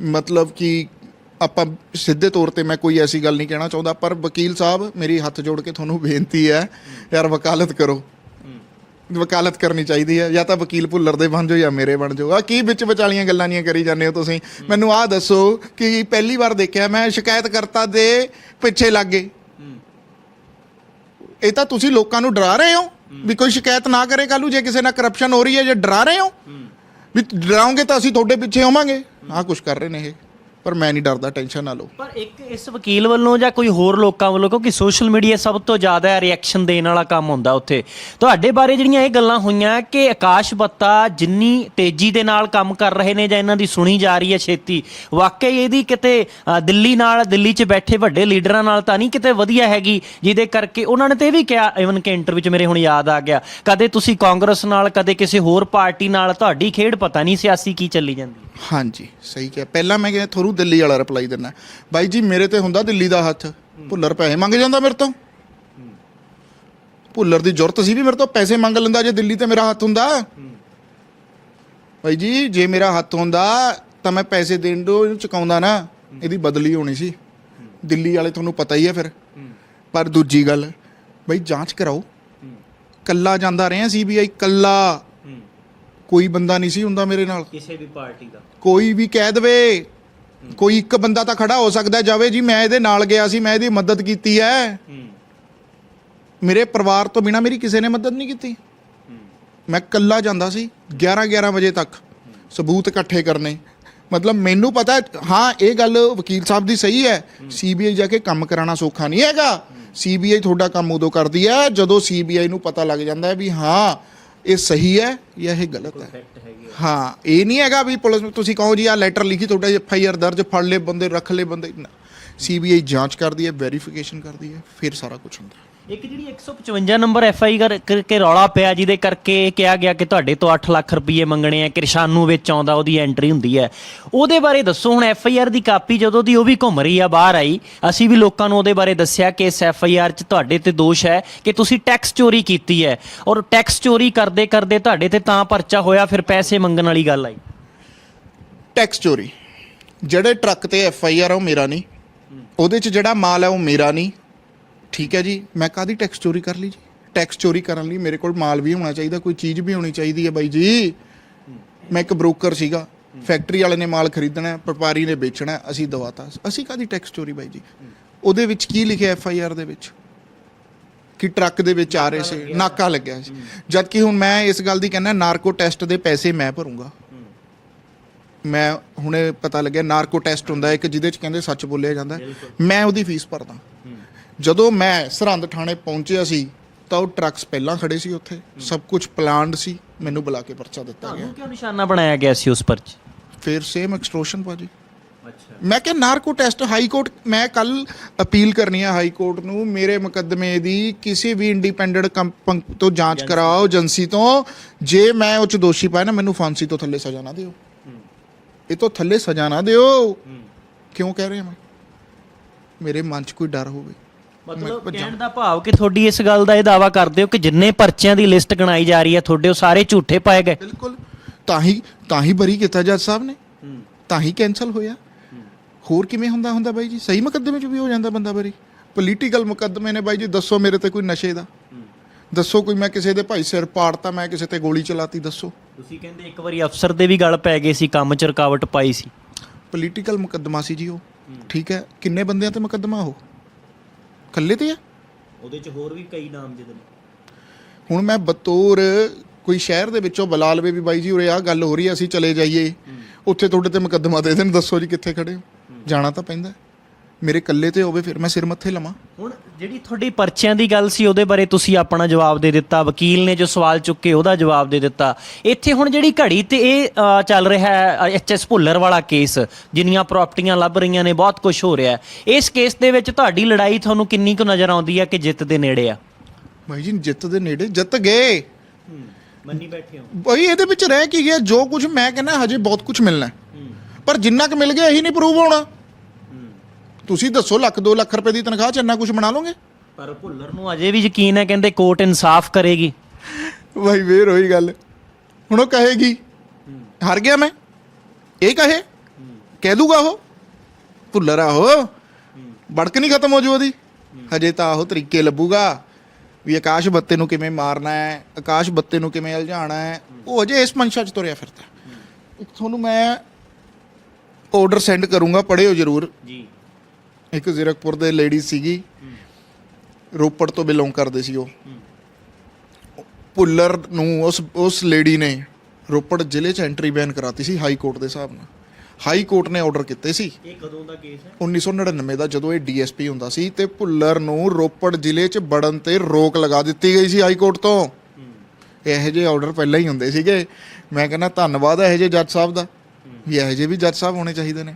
ਮਤਲਬ ਕਿ ਆਪਾਂ ਸਿੱਧੇ ਤੌਰ ਤੇ ਮੈਂ ਕੋਈ ਐਸੀ ਗੱਲ ਨਹੀਂ ਕਹਿਣਾ ਚਾਹੁੰਦਾ ਪਰ ਵਕੀਲ ਸਾਹਿਬ ਮੇਰੀ ਹੱਥ ਜੋੜ ਕੇ ਤੁਹਾਨੂੰ ਬੇਨਤੀ ਹੈ ਯਾਰ ਵਕਾਲਤ ਕਰੋ। ਵਕਾਲਤ ਕਰਨੀ ਚਾਹੀਦੀ ਹੈ ਜਾਂ ਤਾਂ ਵਕੀਲ ਭੁੱਲਰ ਦੇ ਬਣ ਜਾਓ ਜਾਂ ਮੇਰੇ ਬਣ ਜਾਓ। ਆ ਕੀ ਵਿੱਚ ਵਿਚਾਲੀਆਂ ਗੱਲਾਂ ਨਹੀਂ ਕਰੀ ਜਾਂਦੇ ਹੋ ਤੁਸੀਂ? ਮੈਨੂੰ ਆਹ ਦੱਸੋ ਕਿ ਪਹਿਲੀ ਵਾਰ ਦੇਖਿਆ ਮੈਂ ਸ਼ਿਕਾਇਤਕਰਤਾ ਦੇ ਪਿੱਛੇ ਲੱਗ। ਗਏ ਇਹ ਤਾਂ ਤੁਸੀਂ ਲੋਕਾਂ ਨੂੰ ਡਰਾ ਰਹੇ ਹੋ ਵੀ ਕੋਈ ਸ਼ਿਕਾਇਤ ਨਾ ਕਰੇ ਕੱਲ੍ਹ ਨੂੰ ਜੇ ਕਿਸੇ ਨਾਲ ਕਰਪਸ਼ਨ ਹੋ ਰਹੀ ਹੈ ਜੇ ਡਰਾ ਰਹੇ ਹੋ ਵੀ ਡਰਾਓਗੇ ਤਾਂ ਅਸੀਂ ਤੁਹਾਡੇ ਪਿੱਛੇ ਹੋਵਾਂਗੇ ਆਹ ਕੁਝ ਕਰ ਰਹੇ ਨੇ ਇਹ। ਪਰ ਮੈਂ ਨਹੀਂ ਡਰਦਾ ਟੈਨਸ਼ਨ ਨਾ ਲਓ। ਪਰ ਇੱਕ ਇਸ ਵਕੀਲ ਵੱਲੋਂ ਜਾਂ ਕੋਈ ਹੋਰ ਲੋਕਾਂ ਵੱਲੋਂ ਕਿਉਂਕਿ ਸੋਸ਼ਲ ਮੀਡੀਆ ਸਭ ਤੋਂ ਜ਼ਿਆਦਾ ਰਿਐਕਸ਼ਨ ਦੇਣ ਵਾਲਾ ਕੰਮ ਹੁੰਦਾ ਉੱਥੇ। ਤੁਹਾਡੇ ਬਾਰੇ ਜਿਹੜੀਆਂ ਇਹ ਗੱਲਾਂ ਹੋਈਆਂ ਕਿ ਆਕਾਸ਼ ਬੱਤਾ ਜਿੰਨੀ ਤੇਜ਼ੀ ਦੇ ਨਾਲ ਕੰਮ ਕਰ ਰਹੇ ਨੇ ਜਾਂ ਇਹਨਾਂ ਦੀ ਸੁਣੀ ਜਾ ਰਹੀ ਹੈ ਛੇਤੀ ਵਾਕਈ ਇਹਦੀ ਕਿਤੇ ਅ, ਦਿੱਲੀ ਨਾਲ ਦਿੱਲੀ 'ਚ ਬੈਠੇ ਵੱਡੇ ਲੀਡਰਾਂ ਨਾਲ ਤਾਂ ਨਹੀਂ ਕਿਤੇ ਵਧੀਆ ਹੈਗੀ ਜਿਹਦੇ ਕਰਕੇ ਉਹਨਾਂ ਨੇ ਤੇ ਇਹ ਵੀ ਕਿਹਾ ਇਵਨ ਕਿ ਇੰਟਰਵਿਊ 'ਚ ਮੇਰੇ ਹੁਣ ਯਾਦ ਆ ਗਿਆ। ਕਦੇ ਤੁਸੀਂ ਕਾਂਗਰਸ ਨਾਲ ਕਦੇ ਕਿਸੇ ਹੋਰ ਪਾਰਟੀ ਨਾਲ ਤੁਹਾਡੀ ਖੇਡ ਪਤਾ ਨਹੀਂ ਸਿਆਸੀ ਕੀ ਚੱਲੀ ਜਾਂਦੀ। ਹਾਂਜੀ ਸਹੀ ਕਿਹਾ। ਪਹਿਲਾਂ ਮੈਂ ਕਿਹਾ ਤੁਹਾਨੂੰ ਦਿੱਲੀ ਵਾਲਾ ਰਿਪਲਾਈ ਦਿੰਦਾ। ਬਾਈ ਜੀ ਮੇਰੇ ਤੇ ਹੁੰਦਾ ਦਿੱਲੀ ਦਾ ਹੱਥ। ਭੁੱਲਰ ਪੈਸੇ ਮੰਗ ਜਾਂਦਾ ਮੇਰੇ ਤੋਂ। ਭੁੱਲਰ ਦੀ ਜ਼ਰੂਰਤ ਸੀ ਵੀ ਮੇਰੇ ਤੋਂ ਪੈਸੇ ਮੰਗ ਲੈਂਦਾ ਜੇ ਦਿੱਲੀ ਤੇ ਮੇਰਾ ਹੱਥ ਹੁੰਦਾ। ਬਾਈ ਜੀ ਜੇ ਮੇਰਾ ਹੱਥ ਹੁੰਦਾ ਤਾਂ ਮੈਂ ਪੈਸੇ ਦੇਣ ਦੋ ਇਹਨੂੰ ਚੁਕਾਉਂਦਾ ਨਾ। ਇਹਦੀ ਬਦਲੀ ਹੋਣੀ ਸੀ। ਦਿੱਲੀ ਵਾਲੇ ਤੁਹਾਨੂੰ ਪਤਾ ਹੀ ਹੈ ਫਿਰ। ਪਰ ਦੂਜੀ ਗੱਲ ਬਾਈ ਜਾਂਚ ਕਰਾਓ। ਕੱਲਾ ਜਾਂਦਾ ਰਿਹਾ ਸੀਬੀਆਈ ਕੱਲਾ। ਕੋਈ ਬੰਦਾ ਨਹੀਂ ਸੀ ਹੁੰਦਾ ਮੇਰੇ ਨਾਲ। ਕਿਸੇ ਵੀ ਪਾਰਟੀ ਦਾ। ਕੋਈ ਵੀ ਕਹਿ ਦਵੇ। ਕੋਈ ਇੱਕ ਬੰਦਾ ਤਾਂ ਖੜਾ ਹੋ ਸਕਦਾ ਜਾਵੇ ਜੀ, ਮੈਂ ਇਹਦੇ ਨਾਲ ਗਿਆ ਸੀ, ਮੈਂ ਇਹਦੀ ਮਦਦ ਕੀਤੀ ਹੈ। ਮੇਰੇ ਪਰਿਵਾਰ ਤੋਂ ਬਿਨਾ ਮੇਰੀ ਕਿਸੇ ਨੇ ਮਦਦ ਨਹੀਂ ਕੀਤੀ। ਮੈਂ ਕੱਲਾ ਜਾਂਦਾ ਸੀ 11 11 ਵਜੇ ਤੱਕ। ਸਬੂਤ ਇਕੱਠੇ ਕਰਨੇ। ਮਤਲਬ ਮੈਨੂੰ ਪਤਾ ਹਾਂ, ਇਹ ਗੱਲ ਵਕੀਲ ਸਾਹਿਬ ਦੀ ਸਹੀ ਹੈ। ਸੀਬੀਆਈ ਜਾ ਕੇ ਕੰਮ ਕਰਾਉਣਾ ਸੌਖਾ ਨਹੀਂ ਹੈਗਾ। ਸੀਬੀਆਈ ਤੁਹਾਡਾ ਕੰਮ ਉਦੋਂ ਕਰਦੀ ਹੈ, ਜਦੋਂ ਸੀਬੀਆਈ ਨੂੰ ਪਤਾ ਲੱਗ ਜਾਂਦਾ ਹੈ ਵੀ ਹਾਂ ਇਹ ਸਹੀ ਹੈ ਜਾਂ ਇਹ ਗਲਤ ਹੈ? ਹਾਂ। ਇਹ ਨਹੀਂ ਹੈਗਾ ਵੀ ਪੁਲਿਸ ਨੂੰ ਤੁਸੀਂ ਕਹੋ ਜੀ ਆ ਲੈਟਰ ਲਿਖੀ ਤੁਹਾਡਾ ਐਫ ਆਈ ਆਰ ਦਰਜ ਫੜ ਲਏ ਬੰਦੇ ਰੱਖ ਲਏ ਬੰਦੇ। ਸੀਬੀਆਈ ਜਾਂਚ ਕਰਦੀ ਹੈ ਵੈਰੀਫਿਕੇਸ਼ਨ ਕਰਦੀ ਹੈ ਫਿਰ ਸਾਰਾ ਕੁਝ ਹੁੰਦਾ। ਇੱਕ ਜਿਹੜੀ 155 ਨੰਬਰ ਐਫ ਆਈ ਕਰਕੇ ਰੌਲਾ ਪਿਆ, ਜਿਹਦੇ ਕਰਕੇ ਕਿਹਾ ਗਿਆ ਕਿ ਤੁਹਾਡੇ ਤੋਂ 8 ਲੱਖ ਰੁਪਏ ਮੰਗਣੇ ਆ ਕਿਰਸ਼ਾਨੂ ਵਿੱਚ ਆਉਂਦਾ, ਉਹਦੀ ਐਂਟਰੀ ਹੁੰਦੀ ਹੈ। ਉਹਦੇ ਬਾਰੇ ਦੱਸੋ, ਹੁਣ ਐਫ ਆਈ ਆਰ ਦੀ ਕਾਪੀ ਜਦੋਂ ਦੀ ਉਹ ਵੀ ਘੁੰਮ ਰਹੀ ਆ, ਬਾਹਰ ਆਈ, ਅਸੀਂ ਵੀ ਲੋਕਾਂ ਨੂੰ ਉਹਦੇ ਬਾਰੇ ਦੱਸਿਆ ਕਿ ਇਸ ਐਫ ਆਈ ਆਰ 'ਚ ਤੁਹਾਡੇ ਤੇ ਦੋਸ਼ ਹੈ ਕਿ ਤੁਸੀਂ ਟੈਕਸ ਚੋਰੀ ਕੀਤੀ ਹੈ। ਔਰ ਟੈਕਸ ਚੋਰੀ ਕਰਦੇ ਕਰਦੇ ਤੁਹਾਡੇ ਤੇ ਤਾਂ ਪਰਚਾ ਹੋਇਆ, ਫਿਰ ਪੈਸੇ ਮੰਗਣ ਵਾਲੀ ਗੱਲ ਆਈ। ਟੈਕਸ ਚੋਰੀ। ਜਿਹੜੇ ਟਰੱਕ ਤੇ ਐਫ ਆਈ ਆਰ ਆ, ਉਹ ਮੇਰਾ ਨਹੀਂ। ਉਹਦੇ 'ਚ ਜਿਹੜਾ ਮਾਲ ਹੈ ਉਹ ਮੇਰਾ ਨਹੀਂ। ਠੀਕ ਹੈ ਜੀ ਮੈਂ ਕਾਦੀ ਟੈਕਸ ਚੋਰੀ ਕਰ ਲਈ ਜੀ? ਟੈਕਸ ਚੋਰੀ ਕਰਨ ਲਈ ਮੇਰੇ ਕੋਲ ਮਾਲ ਵੀ ਹੋਣਾ ਚਾਹੀਦਾ ਕੋਈ ਚੀਜ਼ ਵੀ ਹੋਣੀ ਚਾਹੀਦੀ ਹੈ ਬਾਈ ਜੀ। ਮੈਂ ਇੱਕ ਬ੍ਰੋਕਰ ਸੀਗਾ ਫੈਕਟਰੀ ਵਾਲੇ ਨੇ ਮਾਲ ਖਰੀਦਣਾ ਹੈ, ਵਪਾਰੀ ਨੇ ਵੇਚਣਾ ਹੈ, ਅਸੀਂ ਦਵਾਤਾ। ਅਸੀਂ ਕਾਦੀ ਟੈਕਸ ਚੋਰੀ ਬਾਈ ਜੀ? ਉਹਦੇ ਵਿੱਚ ਕੀ ਲਿਖਿਆ ਐਫ ਆਈ ਆਰ ਦੇ ਵਿੱਚ? ਕਿ ਟਰੱਕ ਦੇ ਵਿੱਚ ਆ ਰਹੇ ਸੀ ਨਾਕਾ ਲੱਗਿਆ ਸੀ। ਜਦ ਕਿ ਹੁਣ ਮੈਂ ਇਸ ਗੱਲ ਦੀ ਕਹਿੰਦਾ ਨਾਰਕੋ ਟੈਸਟ ਦੇ ਪੈਸੇ ਮੈਂ ਭਰੂੰਗਾ। ਮੈਂ ਹੁਣੇ ਪਤਾ ਲੱਗਿਆ ਨਾਰਕੋ ਟੈਸਟ ਹੁੰਦਾ ਇੱਕ ਜਿਹਦੇ ਚ ਕਹਿੰਦੇ ਸੱਚ ਬੋਲਿਆ ਜਾਂਦਾ। ਮੈਂ ਉਹਦੀ ਫੀਸ ਭਰਦਾ। ਜਦੋਂ ਮੈਂ ਸਰਹੰਦ ਥਾਣੇ ਪਹੁੰਚਿਆ ਸੀ ਤਾਂ ਉਹ ਟਰੱਕਸ ਪਹਿਲਾਂ ਖੜੇ ਸੀ ਉੱਥੇ। ਸਭ ਕੁਝ ਪਲਾਨਡ ਸੀ ਮੈਨੂੰ ਬੁਲਾ ਕੇ ਪਰਚਾ ਦਿੱਤਾ ਗਿਆ। ਤੁਹਾਨੂੰ ਕਿਉਂ ਨਿਸ਼ਾਨਾ ਬਣਾਇਆ ਗਿਆ ਸੀ ਉਸ ਪਰਚੇ? ਫਿਰ ਸੇਮ ਐਕਸਟ੍ਰੋਸ਼ਨ ਭਾਜੀ ਅੱਛਾ। ਮੈਂ ਕਿਹਾ ਨਾਰਕੋ ਟੈਸਟ ਹਾਈ ਕੋਰਟ ਮੈਂ ਕੱਲ ਅਪੀਲ ਕਰਨੀ ਹੈ ਹਾਈ ਕੋਰਟ ਨੂੰ ਮੇਰੇ ਮੁਕੱਦਮੇ ਦੀ ਕਿਸੇ ਵੀ ਇੰਡੀਪੈਂਡੈਂਟ ਕੰਪਨੀ ਤੋਂ ਜਾਂਚ ਕਰਾਓ ਏਜੰਸੀ ਤੋਂ। ਜੇ ਮੈਂ ਉਹ ਚ ਦੋਸ਼ੀ ਪਾਇਆ ਨਾ ਮੈਨੂੰ ਫਾਂਸੀ ਤੋਂ ਥੱਲੇ ਸਜ਼ਾ ਨਾ ਦਿਓ। ਇਹ ਤੋਂ ਥੱਲੇ ਸਜ਼ਾ ਨਾ ਦਿਓ। ਕਿਉਂ ਕਹਿ ਰਿਹਾ ਮੈਂ? ਮੇਰੇ ਮਨ 'ਚ ਕੋਈ ਡਰ ਹੋਵੇ। ਮਤਲਬ ਕਹਿਣ ਦਾ ਭਾਵ ਕਿ ਤੁਹਾਡੀ ਇਸ ਗੱਲ ਦਾ ਇਹ ਦਾਵਾ ਕਰਦੇ ਹੋ ਕਿ ਜਿੰਨੇ ਪਰਚਿਆਂ ਦੀ ਲਿਸਟ ਗਣਾਈ ਜਾ ਰਹੀ ਹੈ ਤੁਹਾਡੇ ਉਹ ਸਾਰੇ ਝੂਠੇ ਪਾਏ ਗਏ। ਬਿਲਕੁਲ। ਤਾਂ ਹੀ ਤਾਂ ਹੀ ਬਰੀ ਕੀਤਾ ਜੱਜ ਸਾਹਿਬ ਨੇ। ਤਾਂ ਹੀ ਕੈਨਸਲ ਹੋਇਆ। ਹੋਰ ਕਿਵੇਂ ਹੁੰਦਾ ਹੁੰਦਾ ਬਾਈ ਜੀ? ਸਹੀ ਮੁਕੱਦਮੇ 'ਚ ਵੀ ਹੋ ਜਾਂਦਾ ਬੰਦਾ ਬਰੀ। ਪੋਲੀਟੀਕਲ ਮੁਕੱਦਮੇ ਨੇ ਬਾਈ ਜੀ ਦੱਸੋ ਮੇਰੇ ਤੇ ਕੋਈ ਨਸ਼ੇ ਦਾ। ਦੱਸੋ ਕੋਈ ਮੈਂ ਕਿਸੇ ਦੇ ਭਾਈ ਸਿਰ ਪਾੜਤਾ ਮੈਂ ਕਿਸੇ ਤੇ ਗੋਲੀ ਚਲਾਤੀ ਦੱਸੋ। ਤੁਸੀਂ ਕਹਿੰਦੇ ਇੱਕ ਵਾਰੀ ਅਫਸਰ ਦੇ ਵੀ ਗੱਲ ਪੈ ਗਏ ਸੀ ਕੰਮ 'ਚ ਰੁਕਾਵਟ ਪਾਈ ਸੀ। ਪੋਲੀਟੀਕਲ ਮੁਕੱਦਮਾ ਸੀ ਜੀ ਉਹ। ਠੀਕ ਹੈ। ਕਿੰਨੇ ਬੰਦਿਆਂ ਤੇ ਮੁਕੱਦਮਾ ਉਹ? ਇਕੱਲੇ ਤੇ ਆ? ਉਹਦੇ 'ਚ ਹੋਰ ਵੀ ਕਈ ਨਾਮ ਜਿਹਦੇ ਹੁਣ ਮੈਂ ਬਤੌਰ ਕੋਈ ਸ਼ਹਿਰ ਦੇ ਵਿੱਚੋਂ ਬੁਲਾ ਲਵੇ ਵੀ ਬਾਈ ਜੀ ਉਰੇ ਆ ਗੱਲ ਹੋ ਰਹੀ ਹੈ ਅਸੀਂ ਚਲੇ ਜਾਈਏ। ਉੱਥੇ ਤੁਹਾਡੇ ਤੇ ਮੁਕੱਦਮਾ ਦੇ ਦੇਣ ਦੱਸੋ ਜੀ ਕਿੱਥੇ ਖੜੇ ਹੋ। ਜਾਣਾ ਤਾਂ ਪੈਂਦਾ। ਮੇਰੇ ਇਕੱਲੇ ਤੇ ਹੋਵੇ ਫਿਰ ਮੈਂ ਸਿਰ ਮੱਥੇ ਲਵਾਂ। ਹੁਣ ਜਿਹੜੀ ਤੁਹਾਡੀ ਪਰਚਿਆਂ ਦੀ ਗੱਲ ਸੀ ਉਹਦੇ ਬਾਰੇ ਤੁਸੀਂ ਆਪਣਾ ਜਵਾਬ ਦੇ ਦਿੱਤਾ। ਵਕੀਲ ਨੇ ਜੋ ਸਵਾਲ ਚੁੱਕੇ ਉਹਦਾ ਜਵਾਬ ਦੇ ਦਿੱਤਾ। ਇੱਥੇ ਹੁਣ ਜਿਹੜੀ ਘੜੀ ਤੇ ਇਹ ਅ, ਚੱਲ ਰਿਹਾ ਹੈ ਐਚਐਸ ਭੁੱਲਰ ਵਾਲਾ ਕੇਸ ਜਿੰਨੀਆਂ ਪ੍ਰਾਪਰਟੀਆਂ ਲੱਭ ਰਹੀਆਂ ਨੇ ਬਹੁਤ ਕੁਝ ਹੋ ਰਿਹਾ ਹੈ। ਇਸ ਕੇਸ ਦੇ ਵਿੱਚ ਤੁਹਾਡੀ ਲੜਾਈ ਤੁਹਾਨੂੰ ਕਿੰਨੀ ਕੁ ਨਜ਼ਰ ਆਉਂਦੀ ਹੈ ਕਿ ਜਿੱਤ ਦੇ ਨੇੜੇ ਆ? ਬਾਈ ਜੀ ਜਿੱਤ ਦੇ ਨੇੜੇ ਜਿੱਤ ਗਏ। ਮੰਨੀ ਬੈਠੇ ਹੋ। ਬਾਈ ਇਹਦੇ ਵਿੱਚ ਰਹਿ ਕੀ ਗਿਆ? ਜੋ ਕੁਝ ਮੈਂ ਕਹਿੰਦਾ ਹਜੇ ਬਹੁਤ ਕੁਝ ਮਿਲਣਾ ਹੈ। ਪਰ ਜਿੰਨਾ ਕੁ ਮਿਲ ਗਿਆ ਇਹੀ ਨਹੀਂ ਪ੍ਰੂਵ ਹੋਣਾ। ਤੁਸੀਂ ਦੱਸੋ ਲੱਖ 2 ਲੱਖ ਰੁਪਏ ਦੀ ਤਨਖਾਹ ਚ ਇੰਨਾ ਕੁਝ ਬਣਾ ਲਓਗੇ? ਪਰ ਭੁੱਲਰ ਨੂੰ ਅਜੇ ਵੀ ਯਕੀਨ ਹੈ ਕਹਿੰਦੇ ਕੋਰਟ ਇਨਸਾਫ ਕਰੇਗੀ। ਬਾਈ ਫੇਰ ਹੋਈ ਗੱਲ। ਹੁਣ ਉਹ ਕਹੇਗੀ ਹਾਰ ਗਿਆ ਮੈਂ? ਇਹ ਕਹੇ? ਕਹਿ ਦੂਗਾ ਉਹ? ਭੁੱਲਰ ਆ ਉਹ। ਬੜਕ ਨਹੀਂ ਖਤਮ ਹੋ ਜੂ ਉਹਦੀ। ਹਜੇ ਤਾਂ ਉਹ ਤਰੀਕੇ ਲੱਭੂਗਾ ਵੀ ਆਕਾਸ਼ ਬੱਤੇ ਨੂੰ ਕਿਵੇਂ ਮਾਰਨਾ ਹੈ ਆਕਾਸ਼ ਬੱਤੇ ਨੂੰ ਕਿਵੇਂ ਉਲਝਾਉਣਾ ਹੈ। ਉਹ ਅਜੇ ਇਸ ਮਨਸ਼ਾ 'ਚ ਤੁਰਿਆ ਫਿਰਦਾ। ਇੱਕ ਤੁਹਾਨੂੰ ਮੈਂ ਆਰਡਰ ਸੈਂਡ ਕਰੂੰਗਾ ਪੜਿਓ ਜਰੂਰ। ਜੀ। ਇੱਕ ਜ਼ੀਰਕਪੁਰ ਦੇ ਲੇਡੀ ਸੀਗੀ। ਰੋਪੜ ਤੋਂ ਬਿਲੋਂਗ ਕਰਦੇ ਸੀ ਉਹ। ਭੁੱਲਰ ਨੂੰ ਉਸ ਉਸ ਲੇਡੀ ਨੇ ਰੋਪੜ ਜ਼ਿਲ੍ਹੇ 'ਚ ਐਂਟਰੀ ਬੈਨ ਕਰਾਤੀ ਸੀ ਹਾਈ ਕੋਰਟ ਦੇ ਹਿਸਾਬ ਨਾਲ। ਹਾਈ ਕੋਰਟ ਨੇ ਆਰਡਰ ਕੀਤੇ ਸੀ। ਇਹ ਕਦੋਂ ਦਾ ਕੇਸ ਹੈ? 1999 ਦਾ ਜਦੋਂ ਇਹ ਡੀਐਸਪੀ ਹੁੰਦਾ ਸੀ ਤੇ ਭੁੱਲਰ ਨੂੰ ਰੋਪੜ ਜ਼ਿਲ੍ਹੇ 'ਚ ਵੜਨ ਤੇ ਰੋਕ ਲਗਾ ਦਿੱਤੀ ਗਈ ਸੀ ਹਾਈ ਕੋਰਟ ਤੋਂ। ਇਹੋ ਜਿਹੇ ਆਰਡਰ ਪਹਿਲਾਂ ਹੀ ਹੁੰਦੇ ਸੀਗੇ। ਮੈਂ ਕਹਿੰਦਾ ਧੰਨਵਾਦ ਇਹੋ ਜਿਹੇ ਜੱਜ ਸਾਹਿਬ ਦਾ। ਵੀ ਇਹੋ ਜਿਹੇ ਵੀ ਜੱਜ ਸਾਹਿਬ ਹੋਣੇ ਚਾਹੀਦੇ ਨੇ।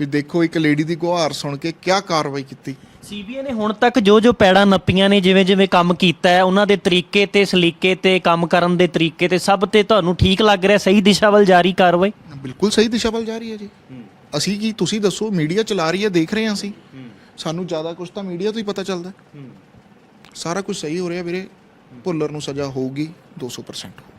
ਵੀ ਦੇਖੋ ਇੱਕ ਲੇਡੀ ਦੀ ਗੁਹਾਰ ਸੁਣ ਕੇ ਕਿਆ ਕਾਰਵਾਈ ਕੀਤੀ। ਸੀਬੀਆਈ ਨੇ ਹੁਣ ਤੱਕ ਜੋ ਜੋ ਪੈੜਾਂ ਨੱਪੀਆਂ ਨੇ ਜਿਵੇਂ ਜਿਵੇਂ ਕੰਮ ਕੀਤਾ ਹੈ ਉਹਨਾਂ ਦੇ ਤਰੀਕੇ ਤੇ ਸਲੀਕੇ ਤੇ ਕੰਮ ਕਰਨ ਦੇ ਤਰੀਕੇ ਤੇ ਸਭ ਤੇ ਤੁਹਾਨੂੰ ਠੀਕ ਲੱਗ ਰਿਹਾ ਸਹੀ ਦਿਸ਼ਾ ਵੱਲ ਜਾਰੀ ਕਾਰਵਾਈ? ਬਿਲਕੁਲ ਸਹੀ ਦਿਸ਼ਾ ਵੱਲ ਜਾ ਰਹੀ ਹੈ ਜੀ। ਅਸੀਂ ਕੀ ਤੁਸੀਂ ਦੱਸੋ ਮੀਡੀਆ ਚਲਾ ਰਹੀ ਹੈ ਦੇਖ ਰਹੇ ਹਾਂ ਅਸੀਂ। ਸਾਨੂੰ ਜ਼ਿਆਦਾ ਕੁਝ ਤਾਂ ਮੀਡੀਆ ਤੋਂ ਹੀ ਪਤਾ ਚੱਲਦਾ ਸਾਰਾ ਕੁਝ ਸਹੀ ਹੋ ਰਿਹਾ ਵੀਰੇ। ਭੁੱਲਰ ਨੂੰ ਸਜ਼ਾ ਹੋਊਗੀ 200% ਹੋਊਗੀ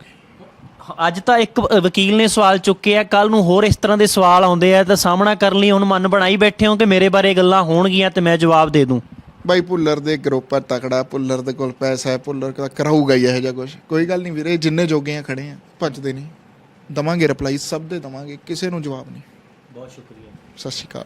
ਅੱਜ ਤਾਂ ਇੱਕ ਵਕੀਲ ਨੇ ਸਵਾਲ ਚੁੱਕੇ ਆ ਕੱਲ ਨੂੰ ਹੋਰ ਇਸ ਤਰ੍ਹਾਂ ਦੇ ਸਵਾਲ ਆਉਂਦੇ ਆ ਤਾਂ ਸਾਹਮਣਾ ਕਰਨ ਲਈ ਹੁਣ ਮਨ ਬਣਾਈ ਬੈਠੇ ਹੋ ਕਿ ਮੇਰੇ ਬਾਰੇ ਗੱਲਾਂ ਹੋਣਗੀਆਂ ਤੇ ਮੈਂ ਜਵਾਬ ਦੇ ਦੂੰ? ਬਾਈ ਭੁੱਲਰ ਦੇ ਗਰੁੱਪ ਹੈ ਤਕੜਾ ਭੁੱਲਰ ਦੇ ਕੋਲ ਪੈਸਾ ਹੈ ਭੁੱਲਰ ਦਾ ਕਰਾਊਗਾ ਹੀ ਇਹੋ ਜਿਹਾ ਕੁਝ ਕੋਈ ਗੱਲ ਨਹੀਂ ਵੀਰੇ ਜਿੰਨੇ ਜੋਗੇ ਆ ਖੜੇ ਆ ਭੱਜਦੇ ਨਹੀਂ। ਦਵਾਂਗੇ ਰਿਪਲਾਈ ਸਭ ਦੇ ਦਵਾਂਗੇ ਕਿਸੇ ਨੂੰ ਜਵਾਬ ਨਹੀਂ। ਬਹੁਤ ਸ਼ੁਕਰੀਆ। ਸਤਿ ਸ਼੍ਰੀ ਅਕਾਲ।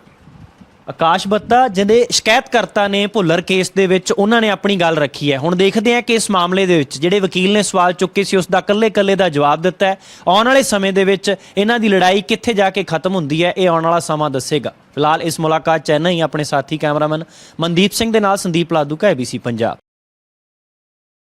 ਆਕਾਸ਼ ਬੱਤਾ, ਜਿਹਦੇ ਸ਼ਿਕਾਇਤਕਰਤਾ ਨੇ ਭੁੱਲਰ ਕੇਸ ਦੇ ਵਿੱਚ ਉਹਨਾਂ ਨੇ ਆਪਣੀ ਗੱਲ ਰੱਖੀ ਹੈ। ਹੁਣ ਦੇਖਦੇ ਹਾਂ ਕਿ ਇਸ ਮਾਮਲੇ ਦੇ ਵਿੱਚ ਜਿਹੜੇ ਵਕੀਲ ਨੇ ਸਵਾਲ ਚੁੱਕੇ ਸੀ, ਉਸ ਦਾ ਕੱਲੇ-ਕੱਲੇ ਦਾ ਜਵਾਬ ਦਿੱਤਾ ਹੈ। ਆਉਣ ਵਾਲੇ ਸਮੇਂ ਦੇ ਵਿੱਚ ਇਹਨਾਂ ਦੀ ਲੜਾਈ ਕਿੱਥੇ ਜਾ ਕੇ ਖਤਮ ਹੁੰਦੀ ਹੈ, ਇਹ ਆਉਣ ਵਾਲਾ ਸਮਾਂ ਦੱਸੇਗਾ। ਫਿਲਹਾਲ ਇਸ ਮੁਲਾਕਾਤ 'ਚ ਇੰਨਾ ਹੀ, ਆਪਣੇ ਸਾਥੀ ਕੈਮਰਾਮੈਨ ਮਨਦੀਪ ਸਿੰਘ ਦੇ ਨਾਲ ਸੰਦੀਪ ਲਾਦੂ ਕਾ ABC ਪੰਜਾਬ।